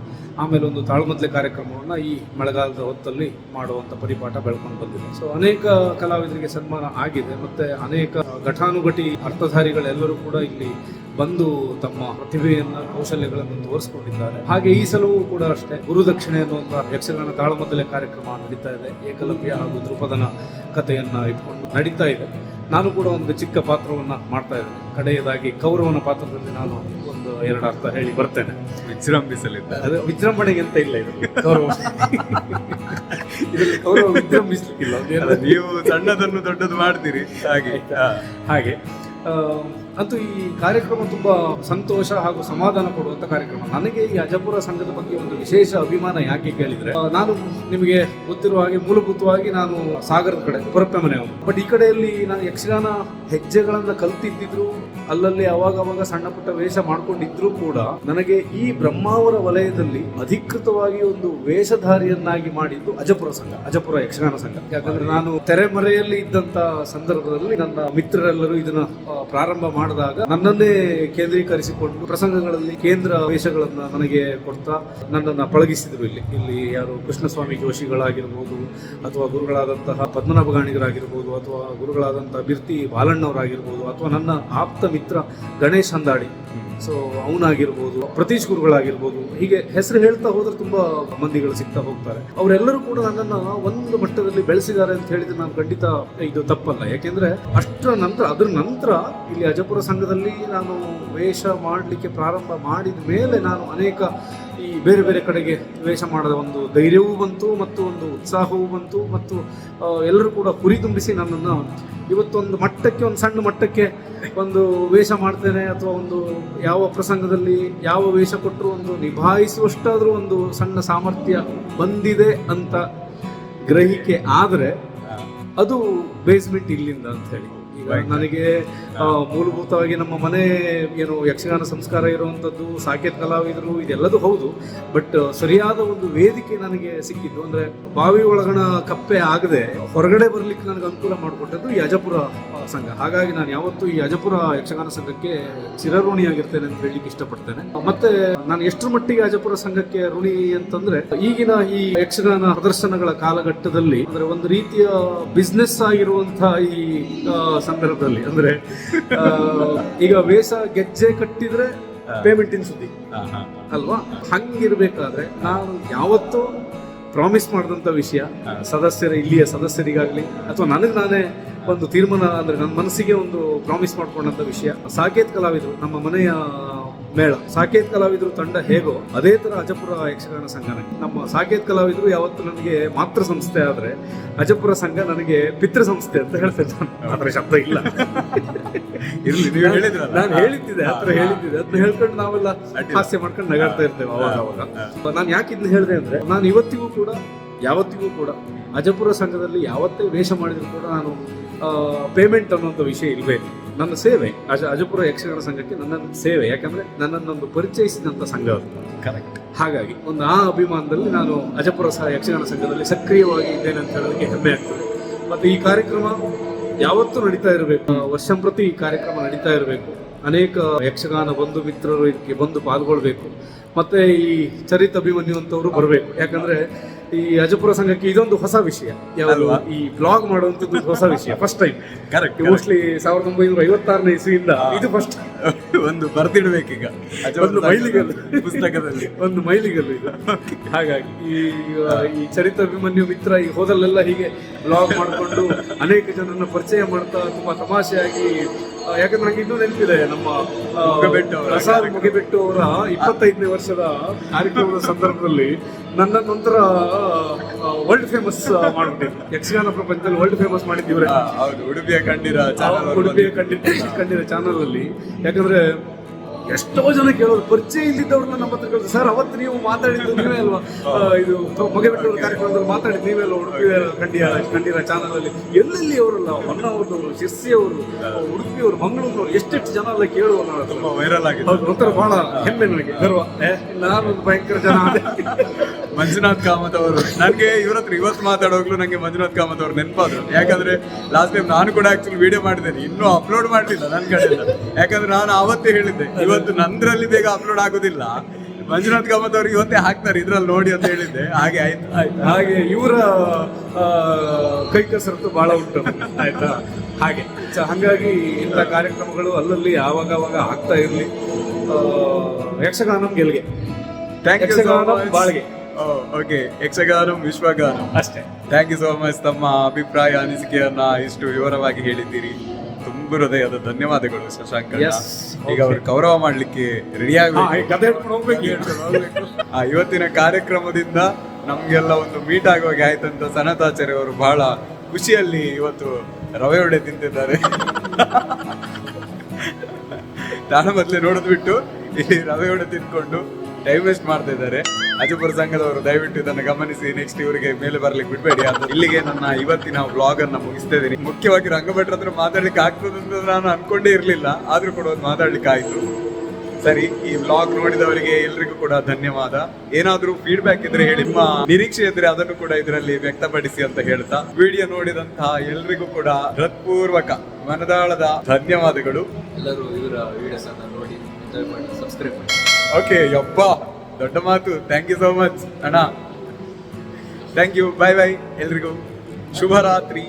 ಆಮೇಲೆ ಒಂದು ತಾಳ್ಮದ್ಲೆ ಕಾರ್ಯಕ್ರಮವನ್ನ ಈ ಮಳೆಗಾಲದ ಹೊತ್ತಲ್ಲಿ ಮಾಡುವಂತ ಪರಿಪಾಠ ಬೆಳ್ಕೊಂಡು ಬಂದಿದೆ. ಸೊ ಅನೇಕ ಕಲಾವಿದರಿಗೆ ಸನ್ಮಾನ ಆಗಿದೆ. ಮತ್ತೆ ಅನೇಕ ಘಟಾನುಘಟಿ ಅರ್ಥಧಾರಿಗಳೆಲ್ಲರೂ ಕೂಡ ಇಲ್ಲಿ ಬಂದು ತಮ್ಮ ಪ್ರತಿಭೆಯನ್ನ ಕೌಶಲ್ಯಗಳನ್ನು ತೋರಿಸಿಕೊಂಡಿದ್ದಾರೆ. ಹಾಗೆ ಈ ಸಲವೂ ಕೂಡ ಅಷ್ಟೇ. ಗುರುದಕ್ಷಿಣೆ ಅನ್ನುವಂಥ ಯಕ್ಷಗಾನ ತಾಳಮದ್ದಲೆ ಕಾರ್ಯಕ್ರಮ ನಡೀತಾ ಇದೆ. ಏಕಲವ್ಯ ಹಾಗೂ ದ್ರುಪದನ ಕಥೆಯನ್ನ ಇಟ್ಕೊಂಡು ನಡೀತಾ ಇದೆ. ನಾನು ಕೂಡ ಒಂದು ಚಿಕ್ಕ ಪಾತ್ರವನ್ನ ಮಾಡ್ತಾ ಇದ್ದೇನೆ. ಕಡೆಯದಾಗಿ ಕೌರವನ ಪಾತ್ರದಲ್ಲಿ ನಾನು ಒಂದು ಎರಡು ಅರ್ಥ ಹೇಳಿ ಬರ್ತೇನೆ. ವಿಜೃಂಭಿಸಲಿದ್ದ ಅದು ವಿಜೃಂಭಣೆಗೆ ಅಂತ ಇಲ್ಲ ಇದು. ಕೌರವ. ಇದರಲ್ಲಿ ಕೌರವ ವಿಜೃಂಭಿಸ್ಲಿಕ್ಕಿಲ್ಲ. ನೀವು ಸಣ್ಣದನ್ನು ದೊಡ್ಡದು ಮಾಡ್ತೀರಿ. ಹಾಗೆ. ಹಾಗೆ ಅಂತೂ ಈ ಕಾರ್ಯಕ್ರಮ ತುಂಬ ಸಂತೋಷ ಹಾಗೂ ಸಮಾಧಾನ ಕೊಡುವಂತ ಕಾರ್ಯಕ್ರಮ. ನನಗೆ ಈ ಅಜಪುರ ಸಂಘದ ಬಗ್ಗೆ ಒಂದು ವಿಶೇಷ ಅಭಿಮಾನ ಯಾಕೆ ಕೇಳಿದ್ರೆ ನಾನು ನಿಮಗೆ ಗೊತ್ತಿರುವ ಹಾಗೆ ಮೂಲಭೂತವಾಗಿ ನಾನು ಸಾಗರದ ಕಡೆ, ಪುರಪ್ಪೆ ಮನೆಯವರು ಬಟ್ ಈ ಕಡೆಯಲ್ಲಿ ನಾನು ಯಕ್ಷಗಾನ ಹೆಜ್ಜೆಗಳನ್ನ ಕಲ್ತಿದ್ದಿದ್ರು, ಅಲ್ಲಲ್ಲಿ ಅವಾಗ ಅವಾಗ ಸಣ್ಣ ಪುಟ್ಟ ವೇಷ ಮಾಡ್ಕೊಂಡಿದ್ರು ಕೂಡ ನನಗೆ ಈ ಬ್ರಹ್ಮಾವರ ವಲಯದಲ್ಲಿ ಅಧಿಕೃತವಾಗಿ ಒಂದು ವೇಷಧಾರಿಯನ್ನಾಗಿ ಮಾಡಿದ್ದು ಅಜಪುರ ಸಂಘ, ಅಜಪುರ ಯಕ್ಷಗಾನ ಸಂಘ. ಯಾಕಂದ್ರೆ ನಾನು ತೆರೆಮರೆಯಲ್ಲಿ ಇದ್ದಂತ ಸಂದರ್ಭದಲ್ಲಿ ನನ್ನ ಮಿತ್ರರೆಲ್ಲರೂ ಇದನ್ನ ಪ್ರಾರಂಭ ಪ್ರಾರಂಭ ಮಾಡಿದಾಗ ನನ್ನನ್ನೇ ಕೇಂದ್ರೀಕರಿಸಿಕೊಂಡು ಪ್ರಸಂಗಗಳಲ್ಲಿ ಕೇಂದ್ರ ವೇಷಗಳನ್ನ ನನಗೆ ಕೊಡ್ತಾ ನನ್ನನ್ನ ಪಳಗಿಸಿದ್ರು ಇಲ್ಲಿ. ಇಲ್ಲಿ ಯಾರು ಕೃಷ್ಣಸ್ವಾಮಿ ಜೋಶಿಗಳಾಗಿರ್ಬೋದು, ಅಥವಾ ಗುರುಗಳಾದಂತಹ ಪದ್ಮನಾಭಗಾಣಿಗರಾಗಿರ್ಬೋದು, ಅಥವಾ ಗುರುಗಳಾದಂತಹ ಬಿರ್ತಿ ಬಾಲಣ್ಣವರಾಗಿರ್ಬೋದು, ಅಥವಾ ನನ್ನ ಆಪ್ತ ಮಿತ್ರ ಗಣೇಶ್ ಹಂದಾಡಿ ಸೊ ಅವನಾಗಿರ್ಬೋದು, ಪ್ರತೀಶ್ ಗುರುಗಳಾಗಿರ್ಬೋದು, ಹೀಗೆ ಹೆಸರು ಹೇಳ್ತಾ ಹೋದ್ರೆ ತುಂಬಾ ಮಂದಿಗಳು ಸಿಗ್ತಾ ಹೋಗ್ತಾರೆ. ಅವರೆಲ್ಲರೂ ಕೂಡ ನನ್ನನ್ನ ಒಂದು ಮಟ್ಟದಲ್ಲಿ ಬೆಳೆಸಿದ್ದಾರೆ ಅಂತ ಹೇಳಿದ್ರೆ ನಾನು ಖಂಡಿತ ಇದು ತಪ್ಪಲ್ಲ. ಯಾಕೆಂದ್ರೆ ಅಷ್ಟರ ನಂತರ, ಅದ್ರ ನಂತರ ಇಲ್ಲಿ ಅಜಪುರ ಸಂಘದಲ್ಲಿ ನಾನು ವೇಷ ಮಾಡಲಿಕ್ಕೆ ಪ್ರಾರಂಭ ಮಾಡಿದ ಮೇಲೆ ನಾನು ಅನೇಕ ಈ ಬೇರೆ ಬೇರೆ ಕಡೆಗೆ ವೇಷ ಮಾಡದ ಒಂದು ಧೈರ್ಯವೂ ಬಂತು ಮತ್ತು ಒಂದು ಉತ್ಸಾಹವೂ ಬಂತು ಮತ್ತು ಎಲ್ಲರೂ ಕೂಡ ಹುರಿದುಂಬಿಸಿ ನನ್ನನ್ನು ಇವತ್ತೊಂದು ಮಟ್ಟಕ್ಕೆ, ಒಂದು ಸಣ್ಣ ಮಟ್ಟಕ್ಕೆ ಒಂದು ವೇಷ ಮಾಡ್ತೇನೆ ಅಥವಾ ಒಂದು ಯಾವ ಪ್ರಸಂಗದಲ್ಲಿ ಯಾವ ವೇಷ ಕೊಟ್ಟರು ಒಂದು ನಿಭಾಯಿಸುವಷ್ಟಾದರೂ ಒಂದು ಸಣ್ಣ ಸಾಮರ್ಥ್ಯ ಬಂದಿದೆ ಅಂತ ಗ್ರಹಿಕೆ ಆದರೆ ಅದು ಬೇಸ್ಮೆಂಟ್ ಇಲ್ಲಿಂದ ಅಂತ ಹೇಳಿ. ಈಗ ನನಗೆ ಮೂಲಭೂತವಾಗಿ ನಮ್ಮ ಮನೆ ಏನು ಯಕ್ಷಗಾನ ಸಂಸ್ಕಾರ ಇರುವಂಥದ್ದು, ಸಾಕೇತ್ ಕಲಾವಿದರು, ಇದೆಲ್ಲದೂ ಹೌದು. ಬಟ್ ಸರಿಯಾದ ಒಂದು ವೇದಿಕೆ ನನಗೆ ಸಿಕ್ಕಿದ್ದು. ಅಂದ್ರೆ ಬಾವಿ ಒಳಗಣ ಕಪ್ಪೆ ಆಗದೆ ಹೊರಗಡೆ ಬರ್ಲಿಕ್ಕೆ ನನಗೆ ಅನುಕೂಲ ಮಾಡಿಕೊಟ್ಟದ್ದು ಯಜಪುರ ಸಂಘ. ಹಾಗಾಗಿ ನಾನು ಯಾವತ್ತೂ ಈ ಅಜಪುರ ಯಕ್ಷಗಾನ ಸಂಘಕ್ಕೆ ಚಿರಋಣಿಯಾಗಿರ್ತೇನೆ ಅಂತ ಹೇಳಲಿಕ್ಕೆ ಇಷ್ಟಪಡ್ತೇನೆ. ಮತ್ತೆ ನಾನು ಎಷ್ಟರ ಮಟ್ಟಿಗೆ ಅಜಪುರ ಸಂಘಕ್ಕೆ ಋಣಿ ಅಂತಂದ್ರೆ ಈಗಿನ ಈ ಯಕ್ಷಗಾನ ಪ್ರದರ್ಶನಗಳ ಕಾಲಘಟ್ಟದಲ್ಲಿ ಅಂದ್ರೆ ಒಂದು ರೀತಿಯ ಬಿಸ್ನೆಸ್ ಆಗಿರುವಂತಹ ಈ ಸಂದರ್ಭದಲ್ಲಿ ಅಂದ್ರೆ ಈಗ ವೇಷ ಗೆಜ್ಜೆ ಕಟ್ಟಿದ್ರೆ ಪೇಮೆಂಟಿನ ಸುದ್ದಿ. ಅಲ್ವಾ? ಹಂಗಿರ್ಬೇಕಾದ್ರೆ ನಾನು ಯಾವತ್ತೂ ಪ್ರಾಮಿಸ್ ಮಾಡಿದಂಥ ವಿಷಯ ಸದಸ್ಯರ ಇಲ್ಲಿಯ ಸದಸ್ಯರಿಗಾಗಲಿ ಅಥವಾ ನನಗೆ ನಾನೇ ಒಂದು ತೀರ್ಮಾನ ಅಂದ್ರೆ ನನ್ನ ಮನಸ್ಸಿಗೆ ಒಂದು ಪ್ರಾಮಿಸ್ ಮಾಡ್ಕೊಂಡಂತ ವಿಷಯ. ಸಾಕೇತ್ ಕಲಾವಿದರು ನಮ್ಮ ಮನೆಯ ಮೇಳ. ಸಾಕೇತ್ ಕಲಾವಿದರು ತಂಡ ಹೇಗೋ ಅದೇ ತರ ಅಜಪುರ ಯಕ್ಷಗಾನ ಸಂಘ ನಮ್ಮ ಸಾಕೇತ್ ಕಲಾವಿದರು ಯಾವತ್ತು ನನಗೆ ಮಾತೃ ಸಂಸ್ಥೆ ಆದರೆ ಅಜಪುರ ಸಂಘ ನನಗೆ ಪಿತೃ ಸಂಸ್ಥೆ ಅಂತ ಹೇಳ್ತೇನೆ ನಾನು. ಅದರ ಶಬ್ದ ಇಲ್ಲ. ಇರಲಿ ನೀವು ಹೇಳಿದ್ರಲ್ಲ. ನಾನು ಹೇಳಿದ್ದಿದೆ ಹತ್ರ ಹೇಳಿದ್ದಿದೆ. ಅದನ್ನ ಹೇಳ್ಕೊಂಡು ನಾವೆಲ್ಲ ಹಾಸ್ಯ ಮಾಡ್ಕೊಂಡು ನಗಾಡ್ತಾ ಇರ್ತೇವೆ. ಅವಾಗ ಅವಾಗ. ನಾನು ಯಾಕೆ ಇದನ್ನ ಹೇಳಿದೆ ಅಂದ್ರೆ ನಾನು ಇವತ್ತಿಗೂ ಕೂಡ ಯಾವತ್ತಿಗೂ ಕೂಡ ಅಜಪುರ ಸಂಘದಲ್ಲಿ ಯಾವತ್ತೇ ವೇಷ ಮಾಡಿದ್ರು ಕೂಡ ನಾನು ಪೇಮೆಂಟ್ ಅನ್ನುವಂಥ ವಿಷಯ ಇರಬೇಕು ನನ್ನ ಸೇವೆ ಅಜ ಅಜಪುರ ಯಕ್ಷಗಾನ ಸಂಘಕ್ಕೆ ನನ್ನ ಸೇವೆ ಯಾಕಂದ್ರೆ ನನ್ನನ್ನೊಂದು ಪರಿಚಯಿಸಿದಂಥ ಸಂಘ ಅದು. ಕರೆಕ್ಟ್ ಹಾಗಾಗಿ ಒಂದು ಆ ಅಭಿಮಾನದಲ್ಲಿ ನಾನು ಅಜಪುರ ಸಹ ಯಕ್ಷಗಾನ ಸಂಘದಲ್ಲಿ ಸಕ್ರಿಯವಾಗಿ ಇದ್ದೇನೆ ಅಂತ ಹೇಳೋದಕ್ಕೆ ಹೆಮ್ಮೆ ಆಗ್ತದೆ. ಮತ್ತು ಈ ಕಾರ್ಯಕ್ರಮ ಯಾವತ್ತೂ ನಡೀತಾ ಇರಬೇಕು. ವರ್ಷಂಪ್ರತಿ ಈ ಕಾರ್ಯಕ್ರಮ ನಡೀತಾ ಇರಬೇಕು. ಅನೇಕ ಯಕ್ಷಗಾನ ಬಂಧು ಮಿತ್ರರು ಇದಕ್ಕೆ ಬಂದು ಪಾಲ್ಗೊಳ್ಬೇಕು. ಮತ್ತೆ ಈ ಚರಿತ್ ಅಭಿಮನ್ಯು ಅಂತವರು ಬರಬೇಕು. ಯಾಕಂದ್ರೆ ಈ ಅಜಪುರ ಸಂಘಕ್ಕೆ ಇದೊಂದು ಹೊಸ ವಿಷಯ. ಯಾವುದು ಈ ಬ್ಲಾಗ್ ಮಾಡುವಂಥದ್ದು ಹೊಸ ವಿಷಯ. ಫಸ್ಟ್ ಟೈಮ್ ಕರೆಕ್ಟ್ ಮೋಸ್ಟ್ಲಿ ಸಾವಿರದ ಒಂಬೈನೂರ ಐವತ್ತಾರನೇ ಇಸ್ವಿಯಿಂದ ಇದು ಫಸ್ಟ್ ಒಂದು ಬರ್ದಿಡ್ಬೇಕೀಗ ಒಂದು ಮೈಲಿಗಲ್ಲು. ಪುಸ್ತಕದಲ್ಲಿ. ಒಂದು ಮೈಲಿಗಲ್ಲು ಈಗ ಹಾಗಾಗಿ ಈ ಈ ಚರಿತ್ರ ಅಭಿಮನ್ಯು ಮಿತ್ರ ಈ ಹೋದಲ್ಲೆಲ್ಲ ಹೀಗೆ ಬ್ಲಾಗ್ ಮಾಡಿಕೊಂಡು ಅನೇಕ ಜನರನ್ನ ಪರಿಚಯ ಮಾಡ್ತಾ ತುಂಬಾ ತಮಾಷೆಯಾಗಿ ಯಾಕಂದ್ರೆ ನಂಗೆ ಇನ್ನೂ ನೆನಪಿದೆ ನಮ್ಮ ಮುಗಬೆಟ್ಟು ಅವರ ಪ್ರಸಾದ್ ಮುಗಿಬೆಟ್ಟು ಅವರ ಇಪ್ಪತ್ತೈದನೇ ವರ್ಷದ ಕಾರ್ಯಕ್ರಮದ ಸಂದರ್ಭದಲ್ಲಿ ನನ್ನ ನಂತರ ವರ್ಲ್ಡ್ ಫೇಮಸ್ ಮಾಡ್ಬಿಟ್ಟಿದ್ರು. ಯಕ್ಷಗಾನ ಪ್ರಪಂಚದಲ್ಲಿ ವರ್ಲ್ಡ್ ಫೇಮಸ್ ಮಾಡಿದ್ದೀವಿ ಉಡುಪಿಯ ಕಂಡಿರ ಚಾನಲ್ ಉಡುಪಿಯ ಕಂಡಿರ ಕಂಡಿರೋ ಚಾನಲ್ ಅಲ್ಲಿ. ಯಾಕಂದ್ರೆ ಎಷ್ಟೋ ಜನ ಕೇಳೋರು ಪರಿಚಯ ಇಲ್ಲಿದ್ದವ್ರನ್ನ ನಮ್ಮ ಹತ್ರ ಕೇಳಿದ್ರು ಸರ್ ಅವತ್ತು ನೀವು ಮಾತಾಡಿದ್ದು ನೀವೇ ಅಲ್ವಾ? ಇದು ಇದು ಮಗಬೆಟ್ಟೂರ ಕಾರ್ಯಕ್ರಮದಲ್ಲಿ ಮಾತಾಡಿ ನೀವೇ ಅಲ್ವಾ? ಉಡುಪಿ ಕಂಡಿಯ ಕಂಡಿರ ಚಾನಲಲ್ಲಿ. ಎಲ್ಲೆಲ್ಲಿ ಅವರಲ್ಲ ಹೊನ್ನವರು ಶಿರ್ಸಿಯವರು ಉಡುಪಿಯವರು ಮಂಗಳೂರಿನವರು ಎಷ್ಟೆಷ್ಟು ಜನ ಎಲ್ಲ ಕೇಳುವ ತುಂಬಾ ವೈರಲ್ ಆಗಿದೆ ಹೌದು ಒಂಥರ ಬಹಳ ಹೆಮ್ಮೆ ನನಗೆ. ಗರ್ವ. ನಾನು ಭಯಂಕರ ಜನ. ಮಂಜುನಾಥ್ ಕಾಮತ್ ಅವರು. ನನಗೆ ಇವ್ರ ಹತ್ರ ಇವತ್ತು ಮಾತಾಡೋಗ್ಲು ನನಗೆ ಮಂಜುನಾಥ್ ಕಾಮತ್ ಅವರು ನೆನಪಾದ್ರು. ಯಾಕಂದ್ರೆ ಲಾಸ್ಟ್ ಟೈಮ್ ನಾನು ಕೂಡ ಆಕ್ಚುಲಿ ವಿಡಿಯೋ ಮಾಡಿದ್ದೇನೆ. ಇನ್ನೂ ಅಪ್ಲೋಡ್ ಮಾಡಲಿಲ್ಲ ನನ್ನ ಕಡೆಯಿಂದ. ಯಾಕಂದ್ರೆ ನಾನು ಅವತ್ತೇ ಹೇಳಿದ್ದೆ ಇವತ್ತು ನಂದ್ರಲ್ಲಿ ಬೇಗ ಅಪ್ಲೋಡ್ ಆಗೋದಿಲ್ಲ. ಮಂಜುನಾಥ್ ಕಾಮತ್ ಅವ್ರು ಇವತ್ತೇ ಹಾಕ್ತಾರೆ ಇದ್ರಲ್ಲಿ ನೋಡಿ ಅಂತ ಹೇಳಿದ್ದೆ. ಹಾಗೆ ಆಯ್ತು. ಆಯ್ತು. ಹಾಗೆ ಇವರ ಕೈ ಕಸರತ್ತು ಬಹಳ ಉಂಟು ಆಯ್ತಾ? ಹಾಗೆ. ಸೊ ಹಾಗಾಗಿ ಇಂಥ ಕಾರ್ಯಕ್ರಮಗಳು ಅಲ್ಲಲ್ಲಿ ಯಾವಾಗ ಅವಾಗ ಆಗ್ತಾ ಇರಲಿ ಯಕ್ಷಗಾನಂ ಗೆಲ್ಗೆ. ಥ್ಯಾಂಕ್ ಯು ಯಕ್ಷಗಾನ ಬಾಳ್ಗೆ. ಓಕೆ ಯಕ್ಷಗಾನಂ ವಿಶ್ವಗಾನಂ. ಅಷ್ಟೇ. ಥ್ಯಾಂಕ್ ಯು ಸೋ ಮಚ್ ತಮ್ಮ ಅಭಿಪ್ರಾಯ ಅನಿಸಿಕೆಯನ್ನ ಇಷ್ಟು ವಿವರವಾಗಿ ಹೇಳಿದ್ದೀರಿ. ತುಂಬ ಹೃದಯದ ಧನ್ಯವಾದಗಳು ಶಶಾಂಕ್. ಈಗ ಅವರು ಗೌರವ ಮಾಡ್ಲಿಕ್ಕೆ ರೆಡಿ ಆ ಇವತ್ತಿನ ಕಾರ್ಯಕ್ರಮದಿಂದ ನಮ್ಗೆಲ್ಲ ಒಂದು ಮೀಟ್ ಆಗುವಾಗ ಆಯ್ತಂತ ಸನತಾಚಾರ್ಯ ಅವರು ಬಹಳ ಖುಷಿಯಲ್ಲಿ ಇವತ್ತು ರವೆ ಒಡೆ ತಿಂತಿದ್ದಾರೆ. ನಾನು ಮೊದಲೇ ನೋಡಿದ್ಬಿಟ್ಟು ಇಲ್ಲಿ ರವೆ ಒಡೆ ತಿನ್ಕೊಂಡು ಟೈಮ್ ವೇಸ್ಟ್ ಮಾಡ್ತಾ ಇದ್ದಾರೆ. ಅಜಪುರ ಸಂಘದವರು ದಯವಿಟ್ಟು ಇದನ್ನು ಗಮನಿಸಿ ನೆಕ್ಸ್ಟ್ ಇವರಿಗೆ ಮೇಲೆ ಬರ್ಲಿಕ್ಕೆ ಬಿಡಬೇಡಿ ಅದು ಇಲ್ಲಿಗೆ ನನ್ನ ಇವತ್ತಿನ ವ್ಲಾಗ್ ಅನ್ನ ಮುಗಿಸ್ತಾ ಇದ್ದೀನಿ. ಮುಖ್ಯವಾಗಿ ರಂಗಭಟ್ರ ಹತ್ರ ಮಾತಾಡ್ಲಿಕ್ಕೆ ಆಗ್ತದೆ ಅಂತ ನಾನು ಅನ್ಕೊಂಡೇ ಇರಲಿಲ್ಲ. ಆದ್ರೂ ಕೂಡ ಒಂದು ಮಾತಾಡ್ಲಿಕ್ಕೆ ಆಯ್ತು. ಸರಿ, ಈ ವ್ಲಾಗ್ ನೋಡಿದವರಿಗೆ ಎಲ್ರಿಗೂ ಕೂಡ ಧನ್ಯವಾದ. ಏನಾದ್ರೂ ಫೀಡ್ಬ್ಯಾಕ್ ಇದ್ರೆ ಹೇಳಿ, ನಿಮ್ಮ ನಿರೀಕ್ಷೆ ಇದ್ರೆ ಅದನ್ನು ಕೂಡ ಇದರಲ್ಲಿ ವ್ಯಕ್ತಪಡಿಸಿ ಅಂತ ಹೇಳ್ತಾ. ವಿಡಿಯೋ ನೋಡಿದಂತಹ ಎಲ್ರಿಗೂ ಕೂಡ ಹೃತ್ಪೂರ್ವಕ ಮನದಾಳದ ಧನ್ಯವಾದಗಳು. ಎಲ್ಲರೂ ಇವರ ವಿಡಿಯೋಸ್ ಅನ್ನ ನೋಡಿ ಸಬ್ಸ್ಕ್ರೈಬ್ ಮಾಡಿ. ಓಕೆ ಯಪ್ಪ, ದೊಡ್ಡ ಮಾತು. ಥ್ಯಾಂಕ್ ಯು ಸೋ ಮಚ್ ಅಣ್ಣ ಥ್ಯಾಂಕ್ ಯು ಬಾಯ್ ಬಾಯ್ ಎಲ್ರಿಗೂ. ಶುಭರಾತ್ರಿ.